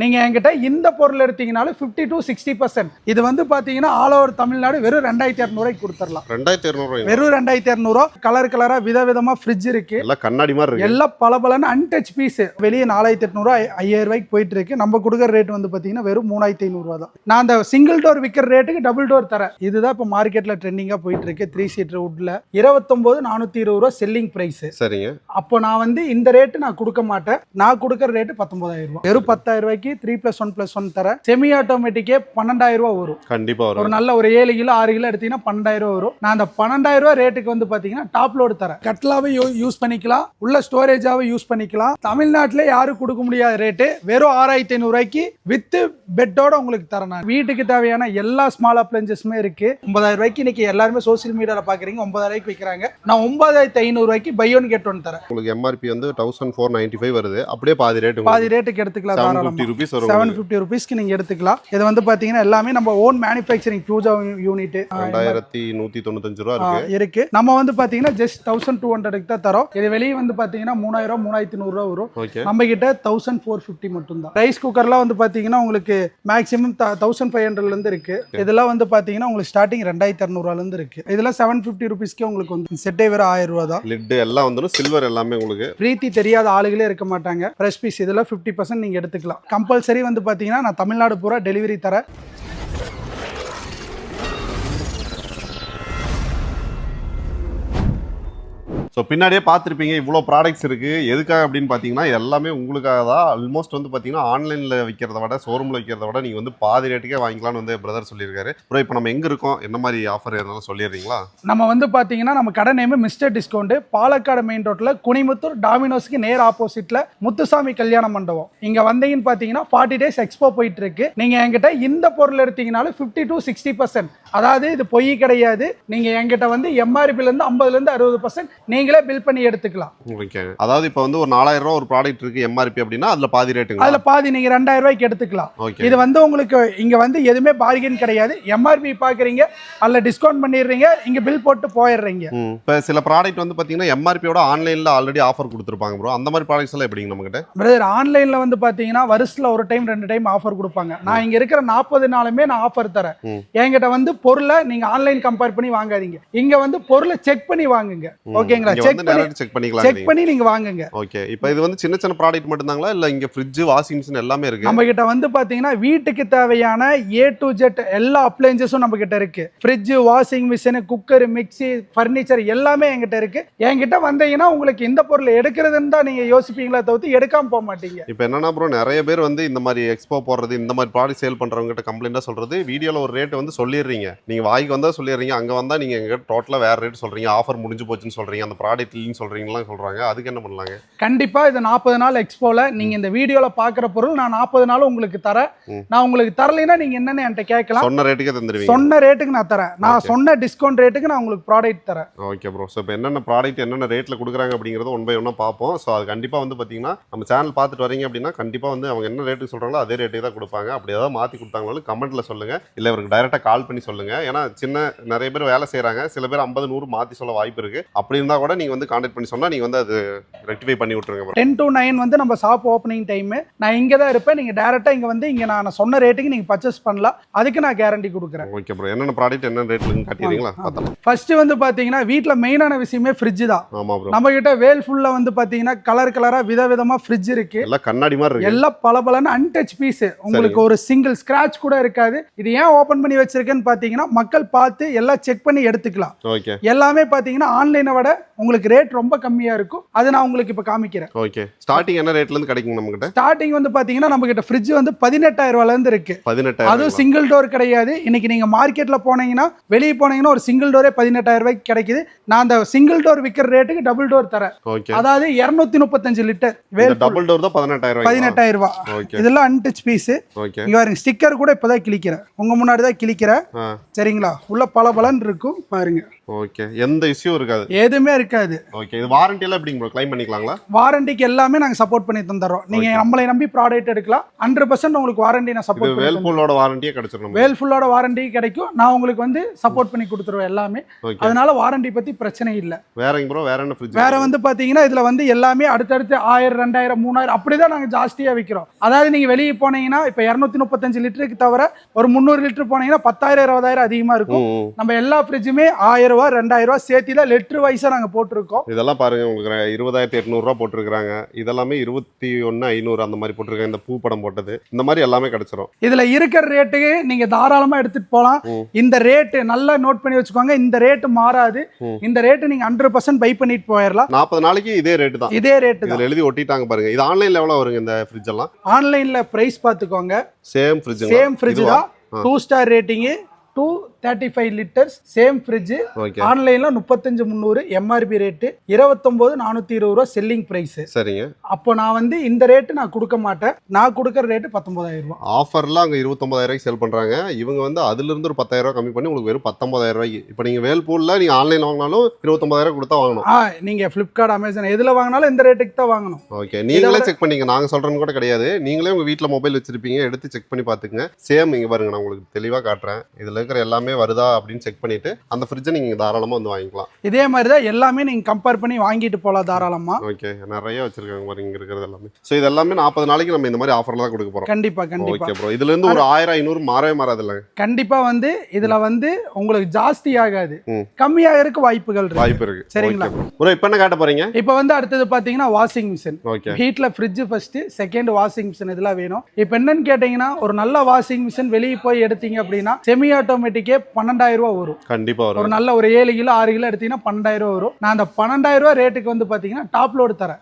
நீங்க என்கிட்ட இந்த பொருள் எடுத்தீங்கனாலும் ஃபிஃப்டி டு சிக்ஸ்டி பர்சன்ட் இது வந்து பாத்தீங்கன்னா ஆல் ஓவர் தமிழ்நாடு வெறும் ரெண்டாயிரத்தி இரநூறுவாய்க்கு கொடுத்துடலாம். ரெண்டாயிரத்தி இரநூறுவா வெறும் ரெண்டாயிரத்தி இரநூறுவா கலர் கலரா விதவிதமா ஃப்ரிட்ஜ் இருக்கு. எல்லாம் கண்ணாடி மாதிரி இருக்கு. எல்லாம் பல பலன்னு அன்டச் பீஸ் வெளியே நாலாயிரத்தி எட்நூறுவா ஐயாயிரம் ரூபாய்க்கு போயிட்டு இருக்கு. நம்ம கொடுக்குற ரேட் வந்து பாத்தீங்கன்னா வெறும் மூணாயிரத்தி ஐநூறுவா தான். நான் அந்த சிங்கிள் டோர் விற்கிற ரேட்டுக்கு டபுள் டோர் தரேன். இதுதான் இப்போ மார்க்கெட்ல ட்ரெண்டிங்கா போயிட்டு இருக்கு. த்ரீ சீட்டர் வுட்ல இருபத்தொன்பது நானூத்தி இருபது ரூபா செல்லிங் பிரைஸ் சரிங்க. அப்போ நான் வந்து இந்த ரேட்டு நான் கொடுக்க மாட்டேன். நான் கொடுக்குற ரேட்டு பத்தொன்பதாயிரம் ரூபாய். வெறும் பத்தாயிரம் ரூபாய்க்கு three plus one plus one தரேன் செமி ஆட்டோமேட்டிக்கே பன்னெண்டாயிரம் ரூபாய் வரும். கண்டிப்பா ஒரு நல்ல ஒரு ஏழு கிலோ ஆறு கிலோ எடுத்தீங்கன்னா பன்னெண்டாயிரம் ரூபா வரும். நான் அந்த பன்னெண்டாயிரம் ரூபா ரேட்டுக்கு வந்து பாத்தீங்கன்னா டாப் லோடு தரேன். கட்லாவே யூஸ் பண்ணிக்கலாம். உள்ள ஸ்டோரேஜாவே யூஸ் பண்ணிக்கலாம். தமிழ்நாட்டிலே யாரும் கொடுக்க முடியாத ரேட்டு வெறும் ஆறாயிரத்தி ஐநூறுரூவாய்க்கு வித் பெட்டோட உங்களுக்கு தரேன் நான். வீட்டுக்கு தேவையான எல்லா ஸ்மால் அப்ளைன்சஸுமே இருக்கு. ஒன்பதாயிரம் ரூபாய்க்கு இன்னைக்கு எல்லாருமே சோசியல் மீடியால பாக்குறீங்க. ஒன்பதாயிரம் ரூபாய்க்கு விற்கிறாங்க நான் ஒன்பதாயிரத்தி ஐநூறு ரூபாய்க்கு பை ஒன் கெட் ஒன் தரேன். உங்களுக்கு எம்ஆர்பி வந்து தௌசண்ட் ஃபோர் நைன்டி ஃபைவ் வருது. அப்படியே பாதி ரேட் பாதி ரேட்டுக்கு எடுத்துக்கலாம் ருபீஸ் வரும் செவன். ஃபிஃப்டி ருபீஸ்க்கு நீங்க எடுத்துக்கலாம். இது வந்து பாத்தீங்கன்னா எல்லாமே நம்ம ஓன் மேனுஃபேக்சரிங் பூஜா யூனிட் ரெண்டாயிரத்தி நூத்தி தொண்ணூத்தஞ்சு ரூபா இருக்கு. நம்ம வந்து பாத்தீங்கன்னா ஜஸ்ட் தௌசண்ட் டூ ஹண்ட்ரடுக்கு தான் தரோம். இது வெளியே வந்து பாத்தீங்கன்னா மூணாயிரம் மூணாயிரத்தி நூறுரூவா வரும். நம்ம கிட்ட தௌசண்ட் ஃபோர் ஃபிஃப்டி மட்டும் தான் ரைஸ் குக்கர்லாம் வந்து பாத்தீங்கன்னா உங்களுக்கு மேக்ஸிமம் தௌசண்ட் ஃபைவ் ஹண்ட்ரட்ல இருந்து இருக்கு. இதெல்லாம் வந்து பாத்தீங்கன்னா உங்களுக்கு ஸ்டார்டிங் ரெண்டாயிரத்தி இரநூறுவால இருந்து இருக்கு. இதெல்லாம் செவன் ஃபிஃப்டி ருபீஸ்க்கே உங்களுக்கு வந்து செட்டே வேற ஆயிரம் ரூபா தான். லிட் எல்லாம் வந்துடும் சில்வர் எல்லாமே உங்களுக்கு. பிரீத்தி தெரியாத ஆளுகளே இருக்க மாட்டாங்க. ஃப்ரெஷ் பீஸ் இதெல்லாம் ஃபிஃப்டி பர்சன்ட் நீங்கள் எடுத்துக்கலாம். கம்பல்சரி வந்து பார்த்தீங்கன்னா நான் தமிழ்நாடு பூரா டெலிவரி தரேன். ஸோ பின்னாடியே பார்த்துருப்பீங்க இவ்வளோ ப்ராடக்ட்ஸ் இருக்குது எதுக்காக அப்படின்னு பார்த்தீங்கன்னா எல்லாமே உங்களுக்காக தான். ஆல்மோஸ்ட் வந்து பார்த்தீங்கன்னா ஆன்லைனில் விற்கிறத விட ஷோரூமில் விற்கிறத விட நீங்கள் வந்து பாதி ரேட்டுக்கே வாங்கிக்கலாம்னு வந்து பிரதர் சொல்லியிருக்காரு. ப்ரோ இப்போ நம்ம எங்கே இருக்கோம்? என்ன மாதிரி ஆஃபர் இருந்தாலும் சொல்லிடுறீங்களா? நம்ம வந்து பார்த்தீங்கன்னா நம்ம கடை name mister discount Palakkad main ரோட்டில் குனிமுத்தூர் டாமினோஸ்க்கு நேர் ஆப்போசிட்டில் முத்துசாமி கல்யாண மண்டபம். இங்கே வந்தீங்கன்னு பார்த்தீங்கன்னா ஃபார்ட்டி டேஸ் எக்ஸ்போ போயிட்டு இருக்கு நீங்கள் என்கிட்ட இந்த பொருள் எடுத்தீங்கனாலும் ஃபிஃப்டி டு சிக்ஸ்டி பர்சன்ட் அதாவது இது பொய் கிடையாது. நீங்கள் என்கிட்ட வந்து எம்ஆர்பிலேருந்து ஐம்பதுலேருந்து அறுபது பர்சன்ட் நீங்களே பில் பண்ணி எடுத்துக்கலாம். ஓகே. அதாவது இப்போ வந்து ஒரு நாலாயிரம் ரூபா ஒரு ப்ராடக்ட் இருக்கு எம்ஆர்பி அப்படின்னா அதில் பாதி ரேட்டுங்களா அதில் பாதி நீங்கள் ரெண்டாயிரம் ரூபாய்க்கு எடுத்துக்கலாம். இது வந்து உங்களுக்கு இங்க வந்து எதுவுமே பார்கென் கிடையாது. எம்ஆர்பி பாக்குறீங்க அதுல டிஸ்கவுண்ட் பண்ணிடுறீங்க இங்க பில் போட்டு போயிடுறீங்க. இப்போ சில ப்ராடக்ட் வந்து பார்த்தீங்கன்னா எம்ஆர்பியோட ஆன்லைனில் ஆல்ரெடி ஆஃபர் கொடுத்துருப்பாங்க ப்ரோ அந்த மாதிரி ப்ராடக்ட்ஸ் எல்லாம் எப்படிங்க நம்மகிட்ட? பிரதர் ஆன்லைன்ல வந்து பாத்தீங்கன்னா வருஷத்துல ஒரு டைம் ரெண்டு டைம் ஆஃபர் கொடுப்பாங்க. நான் இங்க இருக்கிற நாற்பது நாளுமே நான் ஆஃபர் தரேன். என்கிட்ட வந்து பொருளை நீங்க ஆன்லைன் கம்பேர் பண்ணி வாங்காதீங்க. இங்க வந்து பொருளை செக் பண்ணி வாங்குங்க. ஓகேங்களா செக் பண்ணி பண்ணிக்கலாம் செக் பண்ணி நீங்க வாங்குங்க. ஓகே இப்போ இது வந்து சின்ன சின்ன ப்ராடக்ட் மட்டும்தாங்களா? இல்லை இங்கே ஃப்ரிட்ஜ் வாஷிங் மிஷின் எல்லாமே இருக்கு? நம்ம கிட்ட வந்து பாத்தீங்கன்னா வீட்டுக்கு தேவையான ஏ டு ஜெட் எல்லா அப்ளைன்சஸும் நம்ம கிட்ட இருக்கு. Fridge washing machine cooker mixie furniture எல்லாமே என்கிட்ட இருக்கு. என்கிட்ட வந்தீங்கன்னா உங்களுக்கு இந்த பொருள் எடுக்கிறதுன்னு தான் நீங்க யோசிப்பீங்களா தவிர்த்து எடுக்காம போக மாட்டீங்க. இப்போ என்னன்னா ப்ரோ நிறைய பேர் வந்து இந்த மாதிரி எக்ஸ்போ போடுறது இந்த மாதிரி ப்ராடக்ட் சேல் பண்றவங்க கிட்ட கம்ப்ளைண்டா சொல்றது வீடியோல ஒரு ரேட் வந்து சொல்லிடுறீங்க. நீங்க வாய்க்கு வந்தா சொல்லிடுறீங்க அங்க வந்தா நீங்க எங்க டோட்டலா வேற ரேட் சொல்றீங்க ஆஃபர் முடிஞ்சு போச்சுன்னு சொல்றீங்க அந்த ப்ராடக்ட் இல்லைன்னு சொல்றீங்கலாம் சொல்றாங்க. அதுக்கு என்ன பண்ணலாங்க? கண்டிப்பா இது நாற்பது நாள் எக்ஸ்போல நீங்க இந்த வீடியோல பாக்குற பொருள் நான் நாற்பது நாள் உங்களுக்கு தரேன். நான் உங்களுக்கு தரலைன்னா நீங்க என்னன்னு என்கிட்ட கேட்கலாம்? சொன்ன ரேட்டுக்கே தந்துருவீங்க. சொன்ன ரேட்டுக்கு நான் தரேன். நான். சொன்ன டிஸ்கவுண்ட் ரேட்டுக்கு நான் உங்களுக்கு ப்ராடக்ட் தரேன். ஓகே ப்ரோ ஸோ இப்போ என்னென்ன ப்ராடக்ட் என்னென்ன ரேட்ல கொடுக்குறாங்க அப்படிங்கறத ஒன் பை ஒன்னா பார்ப்போம். ஸோ அது கண்டிப்பா வந்து பாத்தீங்கன்னா நம்ம சேனல் பார்த்துட்டு வரீங்க அப்படின்னா கண்டிப்பா வந்து அவங்க என்ன ரேட்டுக்கு சொல்றாங்களோ அதே ரேட்டுக்கு தான் கொடுப்பாங்க. அப்படி ஏதாவது மாத்தி கொடுத்தாங்களும் கமெண்ட்ல சொல்லுங்க. இல்ல இவருக்கு டைரக்டா கால் பண்ணி சொல்லுங்க. ஏன்னா சின்ன நிறைய பேர் வேலை செய்றாங்க. சில பேர் ஐம்பது நூறு மாத்தி சொல்ல வாய்ப்பு இருக்கு. அப்படி இருந்தா கூட நீங்க வந்து கான்டாக்ட் பண்ணி சொன்னா நீங்க வந்து அது ரெக்டிஃபை பண்ணி விட்டுருங்க bro. டென் டு நைன் வந்து நம்ம ஷாப் ஓப்பனிங் டைம் நான் இங்கே தான் இருப்பேன் நீங்கள் டேரெக்டாக இங்கே வந்து இங்கே நான் சொன்ன ரேட்டுக்கு நீங்கள் பர்ச்சேஸ் பண்ணலாம். அதுக்கு நான் கேரண்டி கொடுக்குறேன். ஓகே ப்ரோ என்னென்ன ப்ராடக்ட் என்ன ரேட்ல காட்டிடுறீங்களா பார்த்தலாம் ஃபர்ஸ்ட் வந்து பார்த்தீங்கன்னா வீட்டில் மெயினான விஷயமே ஃப்ரிட்ஜ் தான். ஆமா ப்ரோ நம்ம கிட்ட வேல் ஃபுல்லாக வந்து பார்த்தீங்கன்னா கலர் கலராக விதவிதமாக ஃப்ரிட்ஜ் இருக்கு. எல்லாம் கண்ணாடி மாதிரி இருக்கு. எல்லாம் பல பலன்னு அன்டச் பீஸ் உங்களுக்கு ஒரு சிங்கிள் ஸ்கிராட்ச் கூட இருக்காது. இது ஏன் ஓபன் பண்ணி வச்சிருக்கேன்னு பார்த்தீங்கன்னா மக்கள் பார்த்து எல்லாம் செக் பண்ணி எடுத்துக்கலாம். எல்லாமே பார்த்தீங்கன்னா ஆன்லைனை விட உங்களுக்கு ரேட் ரொம்ப கம்மியா இருக்கும். அது நான் உங்களுக்கு இப்போ காமிக்கிறேன். ஓகே ஸ்டார்டிங் என்ன ரேட்ல இருந்து கிடைக்குங்க நம்ம கிட்ட ஸ்டார்டிங் வந்து பார்த்தீங்கன்னா நம்ம கிட்ட ஃப்ரிட்ஜ் வந்து பதினெட்டாயிரம் ரூபாயில இருந்து இருக்கு. பதினெட்டாயிரம் அதுவும் சிங்கிள் டோர் கிடையாது. இன்னைக்கு நீங்க மார்க்கெட்ல போனீங்கன்னா வெளியே போனீங்கன்னா ஒரு சிங்கிள் டோரே பதினெட்டாயிரம் ரூபாய்க்கு கிடைக்குது. நான் அந்த சிங்கிள் டோர் விற்கிற ரேட்டுக்கு டபுள் டோர் தரேன். ஓகே அதாவது இருநூத்தி முப்பத்தஞ்சு லிட்டர் டபுள் டோர் தான் பதினெட்டாயிரம் பதினெட்டாயிரம் ரூபாய். இதெல்லாம் அன்டச் பீஸ் ஓகே இங்க பாருங்க ஸ்டிக்கர் கூட இப்பதான் கிழிக்கிறேன். உங்க முன்னாடி தான் கிழிக்கிறேன். ஆ. சரிங்களா? உள்ள பல பலன் இருக்கும். பாருங்க. ஓகே. எந்த இஷ்யூ இருக்காது. எதுவுமே இருக்காது. ஓகே. இது வாரண்டி எல்லாம் எப்படிங்க ப்ரோ க்ளைம் பண்ணிக்கலாங்களா? வாரண்டிக்கு எல்லாமே நாங்க சப்போர்ட் பண்ணி தந்துடுறோம். நீங்க நம்மளை நம்பி ப்ராடக்ட் எடுக்கலாம். ஹண்ட்ரட் பர்சன்ட் உங்களுக்கு வாரண்டி நான் சப்போர்ட் பண்ணி வேல்பூலோட வாரண்டியே கிடைச்சிடும் வேல்ஃபுல்லோட வாரண்டி கிடைக்கும். நான் உங்களுக்கு வந்து சப்போர்ட் பண்ணி கொடுத்துருவேன் எல்லாமே. அதனால வாரண்டி பத்தி பிரச்சனை இல்லை. வேறங்க ப்ரோ வேற என்ன ஃப்ரிட்ஜ் வேற வந்து பாத்தீங்கன்னா இதுல வந்து எல்லாமே அடுத்தடுத்து ஆயிரம் ரெண்டாயிரம் மூணாயிரம் அப்படிதான் நாங்க ஜாஸ்தியா விற்கிறோம் அதாவது நீங்க வெளியே போனீங்கன்னா இப்ப இருநூத்தி முப்பத்தஞ்சு லிட்டருக்கு தவிர ஒரு முந்நூறு லிட்டர் போனீங்கன்னா பத்தாயிரம் இருபதாயிரம் அதிகமா இருக்கும். நம்ம எல்லா ஃப்ரிட்ஜுமே ஆயிரம் ரெண்டாயிரம் ரூபாய் சேர்த்தி தான் லிட்டர் வைஸா நாங்க போட்டிருக்கோம். இதெல்லாம் பாருங்க உங்களுக்கு இருபதாயிரத்தி எட்நூறுரூவா போட்டிருக்காங்க இதெல்லாமே இருபத்தி ஒன்று ஐநூறு அந்த மாதிரி போட்டிருக்காங்க இந்த பூ படம் போட்டது. இந்த மாதிரி எல்லாமே கிடைச்சிரும். இதுல இருக்கிற ரேட்டுக்கு நீங்க தாராளமா எடுத்துட்டு போலாம். ம். இந்த ரேட்டு நல்லா நோட் பண்ணி வச்சுக்கோங்க இந்த ரேட்டு மாறாது. இந்த ரேட்டு நீங்க ஹண்ட்ரட் பர்சன்ட் பை பண்ணிட்டு போயிடலாம் நாற்பது நாளைக்கு இதே ரேட்டு தான். இதே ரேட்டு இதுல எழுதி ஒட்டிட்டாங்க பாருங்க. இது ஆன்லைன்ல எவ்வளவு வருங்க இந்த ஃப்ரிட்ஜ் எல்லாம்? ஆன்லைன்ல பிரைஸ் பார்த்துக்கோங்க. Same fridge same fridge? தான். Two star rating two thirty five litres same fridge ஆன்லைன்ல முப்பத்தஞ்சு முந்நூறு எம்ஆர்பி ரேட்டு இருபத்தொம்போது நானூற்றி இருபது ரூபா செல்லிங் ப்ரைஸ் சரிங்க. அப்போ நான் வந்து இந்த ரேட்டு நான் கொடுக்க மாட்டேன். நான் கொடுக்குற ரேட்டு பத்தொன்பதாயிரம் ரூபா. ஆஃபர்லாம் அங்கே இருபத்தொம்பதாயிரம் ரூபாய்க்கு செல் பண்றாங்க. இவங்க வந்து அதுல இருந்து ஒரு பத்தாயிரம் ரூபாய் கம்மி பண்ணி உங்களுக்கு வெறும் பத்தொன்பதாயிரம் ரூபாய்க்கு. இப்போ நீங்க வேல்பூல்ல நீங்க ஆன்லைன் வாங்கினாலும் இருபத்தொம்பதாயிரம் கொடுத்தா வாங்கணும். ஆ நீங்க ஃப்ளிப்கார்ட் அமேசான் எதுல வாங்கினாலும் இந்த ரேட்டுக்கு தான் வாங்கணும். ஓகே நீங்களே செக் பண்ணீங்க. நாங்க சொல்றோம்னு கூட கிடையாது. நீங்களே உங்க வீட்ல மொபைல் வச்சிருப்பீங்க. எடுத்து செக் பண்ணி பாத்துக்கங்க சேம் இங்க பாருங்க நான் உங்களுக்கு தெளிவா காட்டுறேன். இதுல இருக்கிற எல்லாமே வருதா அப்படின்னு செக் பண்ணிட்டு அந்த ஃப்ரிட்ஜை நீங்க தாராளமா வந்து வாங்கிக்கலாம். இதே மாதிரி தான் எல்லாமே நீங்க கம்பேர் பண்ணி வாங்கிட்டு போகலாம் தாராளமா. ஓகே நிறைய வச்சிருக்காங்க பாருங்க இங்க இருக்கிறது எல்லாமே. ஸோ இது எல்லாமே நாற்பது நாளைக்கு நம்ம இந்த மாதிரி ஆஃபர்ல தான் கொடுக்க போறோம். கண்டிப்பா கண்டிப்பா. ஓகே ப்ரோ இதுல இருந்து ஒரு ஆயிரம் ஐநூறு மாறவே மாறாது இல்லைங்க. கண்டிப்பா வந்து இதுல வந்து உங்களுக்கு ஜாஸ்தி ஆகாது. கம்மியாகிறதுக்கு வாய்ப்புகள் இருக்கு. வாய்ப்பு இருக்கு. சரிங்களா? ப்ரோ இப்போ என்ன காட்ட போறீங்க? இப்போ வந்து அடுத்தது பாத்தீங்கன்னா வாஷிங் மிஷின் ஓகே வீட்டில் fridge first second washing machine இதெல்லாம் வேணும். இப்போ என்னன்னு கேட்டிங்கன்னா ஒரு நல்ல வாஷிங் மிஷின் வெளியே போய் எடுத்தீங்க அப்படின்னா செமி ஆட்டோமேட்டிக்கே பன்னெண்டாயிரம் ரூபா வரும். கண்டிப்பா ஒரு நல்ல ஒரு ஏழு கிலோ ஆறு கிலோ எடுத்தீங்கன்னா பன்னெண்டாயிரம் ரூபா வரும். நான் அந்த பன்னெண்டாயிரம் ரூபா ரேட்டுக்கு வந்து பார்த்தீங்கன்னா டாப் லோடு தரேன்.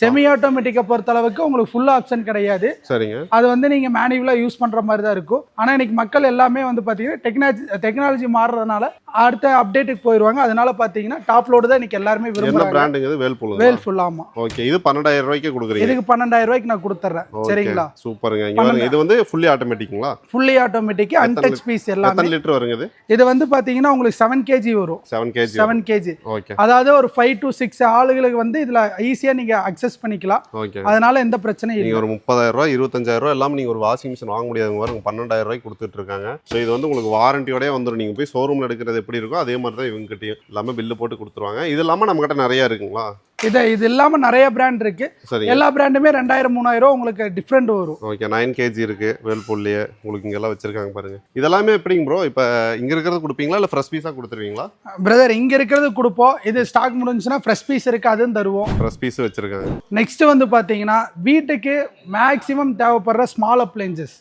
செமி ஆட்டோமேட்டிக்கை பொறுத்த அளவுக்கு உங்களுக்கு ஃபுல் ஆப்ஷன் கிடையாது. சரிங்க. அது வந்து நீங்க மேனுவலாக யூஸ் பண்ற மாதிரி தான் இருக்கும். ஆனா இன்னைக்கு மக்கள் எல்லாமே வந்து பாத்தீங்கன்னா டெக்னாலஜி டெக்னாலஜி மாறுறதுனால அடுத்த அப்டேட்டுக்கு போயிடுவாங்க அதனால பாத்தீங்கன்னா டாப் லோடு தான் இன்னைக்கு எல்லாருமே என்ன விரும்புறாங்க. பிராண்டுங்க வேல்பூல் வேல் ஃபுல் ஆமா. ஓகே இது பன்னெண்டாயிரம் ரூபாய்க்கு கொடுக்குறீங்க. இதுக்கு பன்னெண்டாயிரம் ரூபாய்க்கு நான் கொடுத்துட்றேன். சரிங்களா? சூப்பருங்க. இங்க இது வந்து ஃபுல்லி ஆட்டோமேட்டிக்குங்களா ஃபுல்லி ஆட்டோமேட்டிக் அன்டச் பீஸ் எல்லாமே. லிட்டர் வருங்க இது? இது வந்து பாத்தீங்கன்னா உங்களுக்கு செவன் கேஜி வரும். Seven KG seven KG okay அதாவது ஒரு ஃபைவ் டு சிக்ஸ் ஆளுகளுக்கு வந்து இதுல ஈஸியா நீங்க அக்சஸ் பண்ணிக்கலாம். ஓகே அதனால எந்த பிரச்சனையும் நீங்க இல்லை. ஒரு முப்பதாயிரம் ரூபாய் இருபத்தஞ்சாயிரம் ரூபாய் எல்லாம் நீங்க ஒரு வாஷிங் மிஷின் வாங்க முடியாதுங்க பாருங்க பன்னெண்டாயிரம் ரூபாய்க்கு கொடுத்துட்டு இருக்காங்க. ஸோ இது வந்து உங்களுக்கு வாரண்டியோடய வந்துடும் நீங்க போய் ஷோரூம்ல எடுக்கிறது எப்படி இருக்கோ அதே மாதிரி தான் இவங்ககிட்டயும் எல்லாமே பில்லு போட்டு கொடுத்துருவாங்க. இது இல்லாமல் நம்மக்கிட்ட நிறையா இருக்குங்களா? இது இது இல்லாம நிறைய பிராண்ட் இருக்கு. எல்லா பிராண்டுமே ரெண்டாயிரம் மூணாயிரம் உங்களுக்கு டிஃப்ரெண்ட் வரும். ஓகே நைன் கேஜி இருக்கு வேல்பூல்லையே உங்களுக்கு இங்கெல்லாம் வச்சிருக்காங்க பாருங்க. இதெல்லாமே எப்படிங்க ப்ரோ இப்போ இங்க இருக்கிறது கொடுப்பீங்களா? இல்லை ஃப்ரெஷ் பீஸாக கொடுத்துருவீங்களா? பிரதர் இங்க இருக்கிறது கொடுப்போம். இது ஸ்டாக் முடிஞ்சுன்னா ஃப்ரெஷ் பீஸ் இருக்கு அதுவும் தருவோம். ஃப்ரெஷ் பீஸ் வச்சிருக்காங்க. நெக்ஸ்ட் வந்து பாத்தீங்கன்னா வீட்டுக்கு மேக்ஸிமம் தேவைப்படுற ஸ்மால் அப்ளைன்சஸ்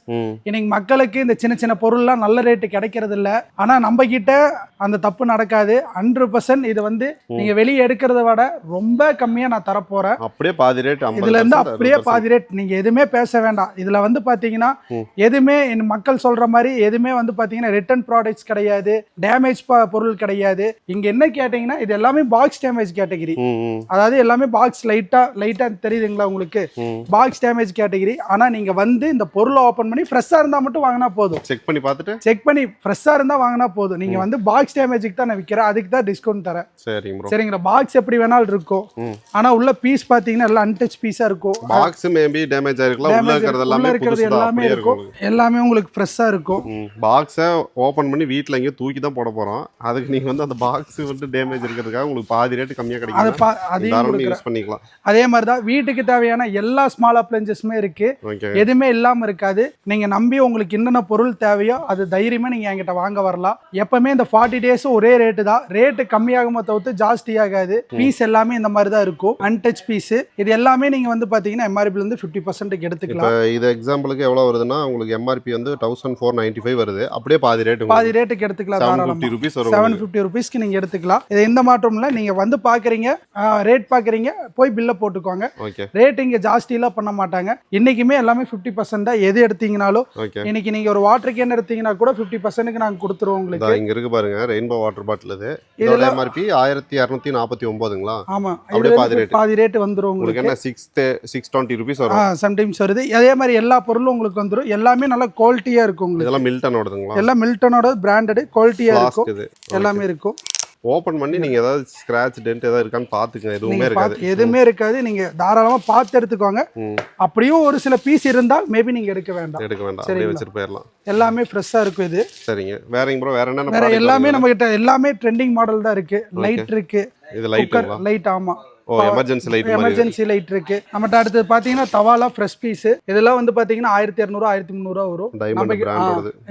இன்னைக்கு மக்களுக்கு இந்த சின்ன சின்ன பொருள்லாம் நல்ல ரேட்டு கிடைக்கிறது இல்ல. ஆனா நம்ம கிட்ட அந்த தப்பு நடக்காது. ஹண்ட்ரட் பர்சன்ட் இது வந்து நீங்க வெளியே எடுக்கிறத விட ரொம்ப கம்மியா நான் தரப்போறேன். அப்படியே பாதி ரேட் இதுல இருந்து அப்படியே பாதி ரேட் நீங்க எதுவுமே பேச வேண்டாம். இதுல வந்து பாத்தீங்கன்னா. எதுவுமே இந்த மக்கள் சொல்ற மாதிரி எதுவுமே வந்து பாத்தீங்கன்னா ரிட்டர்ன் ப்ராடக்ட்ஸ் கிடையாது டேமேஜ் பொருள் கிடையாது. இங்க என்ன கேட்டீங்கன்னா இது எல்லாமே பாக்ஸ் டேமேஜ் கேட்டகிரி அதாவது எல்லாமே பாக்ஸ் லைட்டா லைட்டா தெரியுதுங்களா உங்களுக்கு? பாக்ஸ் டேமேஜ் கேட்டகிரி ஆனா நீங்க வந்து இந்த பொருளை ஓபன் பண்ணி ஃப்ரெஷ்ஷா இருந்தா மட்டும் வாங்கினா போதும். செக் பண்ணி பார்த்துட்டு? செக் பண்ணி ஃப்ரெஷ்ஷா இருந்தா வாங்கினா போதும். நீங்க வந்து பாக்ஸ் டேமேஜுக்கு தான் நான் விற்கிறேன் அதுக்கு தான் டிஸ்கவுண்ட் தரேன். சரிங்களா? பாக்ஸ் எப்படி வேணாலும் இருக்கும். ஆனா உள்ள பீஸ் பாத்தீங்கன்னா எல்லாம் அன்டச் பீஸா இருக்கும். பாக்ஸ் மேபி டேமேஜ் ஆயிருக்கலாம். உள்ள இருக்கிறது எல்லாமே இருக்கிறது எல்லாமே இருக்கும். எல்லாமே உங்களுக்கு ஃப்ரெஷ்ஷா இருக்கும். பாக்ஸை ஓப்பன் பண்ணி வீட்டில் எங்கேயோ தூக்கி தான் போட போறோம். அதுக்கு நீங்க வந்து அந்த பாக்ஸ் வந்து டேமேஜ் இருக்கிறதுக்காக உங்களுக்கு பாதி ரேட்டு கம்மியா கிடைக்கும் அதையும் யூஸ் பண்ணிக்கலாம். அதே மாதிரி தான் வீட்டுக்கு தேவையான எல்லா ஸ்மால் அப்ளைன்சஸுமே இருக்கு. எதுவுமே இல்லாம இருக்காது. நீங்க நம்பி உங்களுக்கு என்னென்ன பொருள் தேவையோ அது தைரியமா நீங்க என்கிட்ட வாங்க வரலாம். எப்பவுமே இந்த ஃபார்ட்டி டேஸ் ஒரே ரேட்டு தான். ரேட்டு கம்மியாகுமோ தவிர்த்து ஜாஸ்தி ஆகாது. பீஸ் எல்லாமே இந்த மாதிரி தான் இருக்கும். அன்டச் பீஸ் இது எல்லாமே நீங்க வந்து பாத்தீங்கன்னா எம்ஆர்பி இருந்து ஃபிஃப்டி பர்சன்ட் இப்போ எடுத்துக்கலாம். இது எக்ஸாம்பிளுக்கு எவ்வளோ வருதுன்னா உங்களுக்கு எம்ஆர்பி வந்து தௌசண்ட் ஃபோர் நைன்டி ஃபைவ் வருது. அப்படியே பாதி ரேட் பாதி ரேட்டுக்கு எடுத்துக்கலாம் செவன் ஃபிஃப்டி ருபீஸ்க்கு நீங்கள் எடுத்துக்கலாம். இது எந்த மாற்றமும் இல்லை. நீங்கள் வந்து பார்க்குறீங்க ரேட் பார்க்குறீங்க போய் பில்லை போட்டுக்கோங்க. ரேட் இங்கே ஜாஸ்தியெல்லாம் பண்ண மாட்டாங்க. இன்னைக்குமே எல்லாமே ஃபிஃப்டி பர்சன்டாக எது எடுத்தீங்கனாலும் இன்னைக்கு நீங்கள் ஒரு வாட்டர் கேன் எடுத்தீங்கன்னா கூட ஃபிஃப்டி பர்சன்ட்டுக்கு நாங்கள் கொடுத்துருவோம் உங்களுக்கு. இங்க இருக்கு பாருங்க. ரெயின்போ வாட்டர் பாட்டில் இது. இதோட எம்ஆர்பி ஆயிரத்தி இரநூத்தி நாற்பத்தி ஒன்பதுங்களா? ஆமாம் அப்படியே பாதி rate. பாதி ரேட் வந்துடும் உங்களுக்கு என்ன சிக்ஸ் சிக்ஸ் டுவெண்ட்டி ருபீஸ் வரும். சம்டைம்ஸ் வருது. அதே மாதிரி எல்லா பொருளும் உங்களுக்கு வந்துடும் எல்லாமே நல்லா குவாலிட்டியாக இருக்கும் உங்களுக்கு. இதெல்லாம் மில்டன் ஓடுதுங்களா எல்லாம் மில்டனோட பிராண்டடு குவாலிட்டியாக இருக்கும். எல்லாமே இருக்கும். ஓபன் பண்ணி நீங்க ஏதாவது ஸ்கிராச் டென்ட் ஏதாவது இருக்கான்னு பாத்துக்கங்க எதுவுமே இருக்காது. எதுவுமே இருக்காது. நீங்க தாராளமா பார்த்து எடுத்துக்கோங்க. அப்படியும் ஒரு சில பீஸ் இருந்தால் மேபி நீங்க எடுக்க வேண்டாம். எடுக்க வேண்டாம். அப்படியே. வச்சுட்டு போயிடலாம். எல்லாமே ஃப்ரெஷ்ஷா இருக்கும் இது. சரிங்க. வேறங்க ப்ரோ வேற என்னென்ன வேற எல்லாமே வருது? நம்ம கிட்ட எல்லாமே ட்ரெண்டிங் மாடல் தான் இருக்கு. லைட் இருக்கு. இது லைட்டுங்களா லைட் ஆமா. Emergency light. எமர்ஜென்சி லைட் இருக்கு. நம்மகிட்ட அடுத்து பாத்தீங்கன்னா தவாலா ஃப்ரெஷ் பீஸ் இதெல்லாம் வந்து பாத்தீங்கன்னா ஆயிரத்தி இரநூறு ஆயிரத்தி முந்நூறுவா வரும்.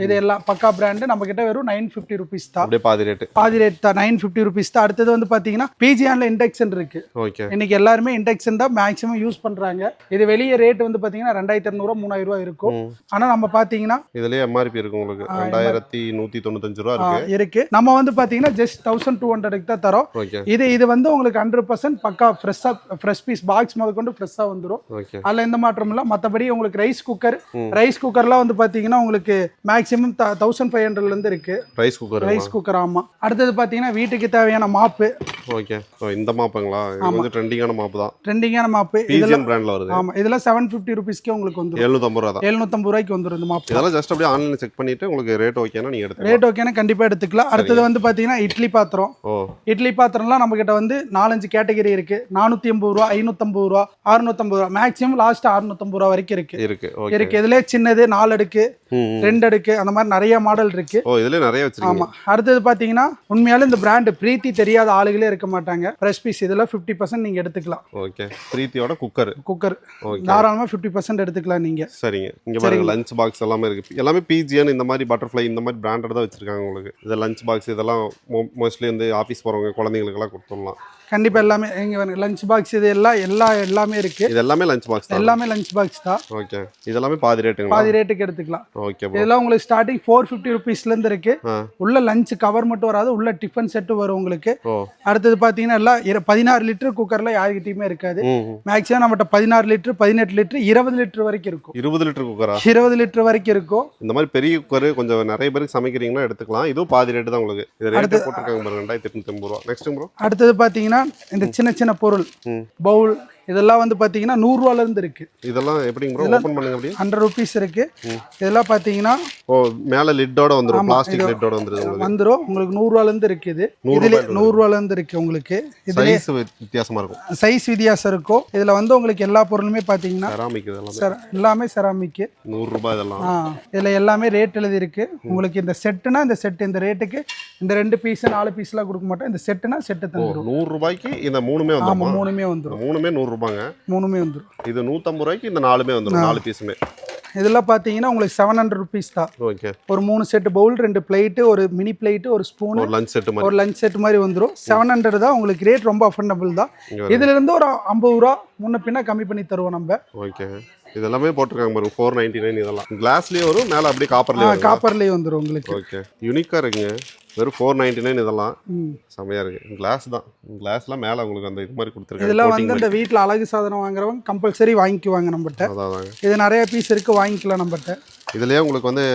இது எல்லாம் பக்கா பிராண்டு நம்ம கிட்ட வெறும் நைன் ஃபிஃப்டி ருபீஸ் தான். பாதி ரேட்டு பாதி ரேட் தான். நைன் ஃபிஃப்டி ருபீஸ் தான். அடுத்தது வந்து பாத்தீங்கன்னா பிஜிஆன்ல இண்டக்ஷன் இருக்கு. இன்னைக்கு எல்லாருமே இண்டக்ஷன் தான் மேக்ஸிமம் யூஸ் பண்றாங்க. இது வெளியே ரேட் வந்து பாத்தீங்கன்னா ரெண்டாயிரத்தி இரநூறுவா மூணாயிரம் ரூபா இருக்கும். ஆனா நம்ம பாத்தீங்கன்னா இதுலயே எம்ஆர்பி இருக்கு உங்களுக்கு. ரெண்டாயிரத்தி நூத்தி தொண்ணூத்தஞ்சு ரூபா இருக்கு. நம்ம வந்து பாத்தீங்கன்னா ஜஸ்ட் தௌசண்ட் டூ ஹண்ட்ரடுக்கு தான் தரோம். இது இது வந்து உங்களுக்கு ஹண்ட்ரட் பர்சன்ட் பக்கா ஃப்ரெஷ்ஷாக ஃப்ரெஷ் பீஸ் பாக்ஸ் முதற்கொண்டு ஃப்ரெஷ்ஷாக வந்துடும் அதில் எந்த மாற்றம் இல்லை. மற்றபடி உங்களுக்கு ரைஸ் குக்கர். ரைஸ் குக்கர்லாம் வந்து பார்த்தீங்கன்னா உங்களுக்கு மேக்ஸிமம் தௌசண்ட் ஃபைவ் ஹண்ட்ரட்லேருந்து இருக்கு. ரைஸ் குக்கர் ரைஸ் குக்கர் ஆமாம் அடுத்தது பார்த்தீங்கன்னா வீட்டுக்கு தேவையான மாப்பு. ஓகே இந்த மாப்புங்களா? வந்து ட்ரெண்டிங்கான மாப்பு தான். ட்ரெண்டிங்கான மாப்பு. இதெல்லாம் பிராண்ட்ல வருது. ஆமாம் இதெல்லாம் செவன் ஃபிஃப்டி ருபீஸ்க்கே உங்களுக்கு வந்துடும் எழுநூத்தம்பது ரூபா தான். எழுநூத்தம்பது ரூபாய்க்கு வந்துடும் இந்த மாப்பு. இதெல்லாம் ஜஸ்ட் அப்படியே ஆன்லைன்ல செக் பண்ணிட்டு உங்களுக்கு ரேட் ஓகேனா நீங்க எடுத்துக்கலாம். ரேட் ஓகேனா கண்டிப்பாக எடுத்துக்கலாம். அடுத்தது வந்து பார்த்தீங்கன்னா இட்லி பாத்திரம். ஓ. இட்லி பாத்திரம்லாம் நம்ம கிட்ட வந்து நாலஞ்சு கேட்டகரி இருக்கு. நானூற்றி ஐம்பது ரூபா ஐநூற்றம்பது ரூபா அறுநூத்தம்பது ரூபா. மேக்ஸிமம் லாஸ்ட் அறுநூத்தம்பது ரூபா வரைக்கும் இருக்கு. இருக்கு இருக்கு. இதுல சின்னது நாலு அடுக்கு. ரெண்டு அடுக்கு அந்த மாதிரி நிறைய மாடல் இருக்கு. ஓ இதுல நிறைய ஆமா. அடுத்தது பாத்தீங்கன்னா உண்மையாலும் இந்த பிராண்ட் பிரீத்தி தெரியாத ஆளுகளே இருக்க மாட்டாங்க. ஃப்ரெஷ் பீஸ் இதுல ஃபிஃப்டி பர்சன்ட் நீங்க எடுத்துக்கலாம். ஓகே பிரீத்தியோட குக்கர் குக்கர் ஓகே தாராளமா ஃபிஃப்டி பர்சன்ட் எடுத்துக்கலாம் நீங்க. சரிங்க. இங்க பாருங்க லஞ்ச் பாக்ஸ் எல்லாமே இருக்கு. எல்லாமே பிஜிஎன் இந்த மாதிரி பட்டர்ஃப்ளை இந்த மாதிரி பிராண்டட் தான் வச்சிருக்காங்க உங்களுக்கு. இது லஞ்ச் பாக்ஸ் இதெல்லாம் மோஸ்ட்லி வந்து ஆஃபீஸ் போறவங்க குழந்தைங்களுக்கெல்லாம் கொடுத்துடலாம். கண்டிப்பா எல்லாமே இங்க லஞ்ச் பாக்ஸ் இது எல்லாம் எல்லா எல்லாமே இருக்கு. இது எல்லாமே லஞ்ச் பாக்ஸ் எல்லாமே லஞ்ச் பாக்ஸ் தான். ஓகே இதெல்லாமே பாதி ரேட்டுங்களா? பாதி ரேட்டுக்கு எடுத்துக்கலாம். ஓகே இதெல்லாம் உங்களுக்கு ஸ்டார்டிங் ஃபோர் ஃபிஃப்டி ருபீஸ்ல இருந்து இருக்கு. உள்ள லஞ்ச் கவர் மட்டும் வராது உள்ள டிஃபன் செட்டு வரும் உங்களுக்கு. அடுத்தது பாத்தீங்கன்னா எல்லாம் பதினாறு லிட்டர் குக்கர்ல யாருக்கிட்டயுமே இருக்காது. மேக்ஸிமம் நம்மகிட்ட பதினாறு லிட்டர் பதினெட்டு லிட்டர் இருபது லிட்டர் வரைக்கும் இருக்கும். இருபது லிட்டர் குக்கரா இருபது லிட்டர் வரைக்கும் இருக்கும். இந்த மாதிரி பெரிய குக்கர் கொஞ்சம் நிறைய பேருக்கு சமைக்கிறீங்கன்னா எடுத்துக்கலாம். இதுவும் பாதி ரேட்டு தான் உங்களுக்கு. இது ரேட்டு போட்டிருக்காங்க ரெண்டாயிரத்தி எட்நூத்தி ஐம்பது ரூபா. நெக்ஸ்ட் ப்ரோ அடுத்தது பாத்தீங்கன்னா இந்த சின்ன சின்ன பொருள். பவுல் இதெல்லாம் வந்து பாத்தீங்கன்னா நூறுரூவால இருந்து இருக்கு. இதெல்லாம் எப்படிங்க ப்ரோ ஓப்பன் பண்ணுங்க அப்படியே? ஹண்ட்ரட் ருபீஸ் இருக்கு. இதெல்லாம் பாத்தீங்கன்னா ஓ மேல லிட்டோட வந்துரும் ஆமா, பிளாஸ்டிக் இது- லிட்டோட உங்களுக்கு. வந்துரும். உங்களுக்கு நூறுரூவால இருந்து இருக்கு இது. நூறு இதுல ரூபாய்க்கு நூறுரூவால இருந்து இருக்கு உங்களுக்கு. இதுல சைஸ் வித்தியாசமா இருக்கும். சைஸ் வித்தியாசம் இருக்கும். இதுல வந்து உங்களுக்கு எல்லா பொருளுமே பாத்தீங்கன்னா செராமிக் இதெல்லாம் செர- எல்லாமே செராமிக் நூறு ரூபாய் இதெல்லாம். ஆ இதுல எல்லாமே ரேட் எழுதி இருக்கு. உங்களுக்கு இந்த செட்டுனா இந்த செட் இந்த ரேட்டுக்கு இந்த ரெண்டு பீஸ் நாலு பீஸ்லாம் கொடுக்க மாட்டோம் இந்த செட்டுனா செட்டு தந்துடும் நூறு ரூபாய்க்கு இந்த மூணுமே ஆமா வந்துருமா? மூணுமே வந்துடும் மூணுமே நூறு ரூபாங்க. மூணுமே வந்துடும் இது நூத்தம்பது ரூபாய்க்கு இந்த நாலுமே வந்துரும் நாலு பீஸுமே இதெல்லாம் பார்த்தீங்கன்னா உங்களுக்கு செவன் ஹண்ட்ரட் ருபீஸ் தான். ஓகே. ஒரு மூணு செட்டு பவுல் ரெண்டு பிளேட்டு ஒரு மினி பிளேட்டு ஒரு ஸ்பூனு ஒரு லஞ்ச் மாதிரி. ஒரு லஞ்ச் செட் மாதிரி வந்துடும் செவன் ஹண்ட்ரட் தான் உங்களுக்கு ரேட் ரொம்ப அஃபோர்டபுள் தான். இதுல இருந்து ஒரு ஐம்பது ரூபா முன்ன பின்ன கம்மி பண்ணி தருவோம் நம்ம. ஓகே. இதெல்லாமே போட்டிருக்காங்க பாருங்க ஃபோர் நைன்டி நைன் இதெல்லாம் கிளாஸ்லயே வரும் மேல அப்படியே காப்பர்லயே காப்பர்லேயே வந்துடும் உங்களுக்கு. ஓகே. யூனிக்கா இருக்குங்க. வெறும் ஃபோர் நைன்டி நைன் இதெல்லாம். ம். செமையா இருக்கு. கிளாஸ் தான். கிளாஸ்லாம் மேல உங்களுக்கு அந்த இது மாதிரி கொடுத்துருக்காங்க. இதெல்லாம் வந்து இந்த வீட்டில் அழகு சாதனம் வாங்குறவங்க கம்பல்சரி வாங்கிக்குவாங்க நம்மகிட்ட. அதான் இது நிறைய பீஸ் இருக்கு வாங்கிக்கலாம் நம்மகிட்ட. இதுலயே உங்களுக்கு வந்து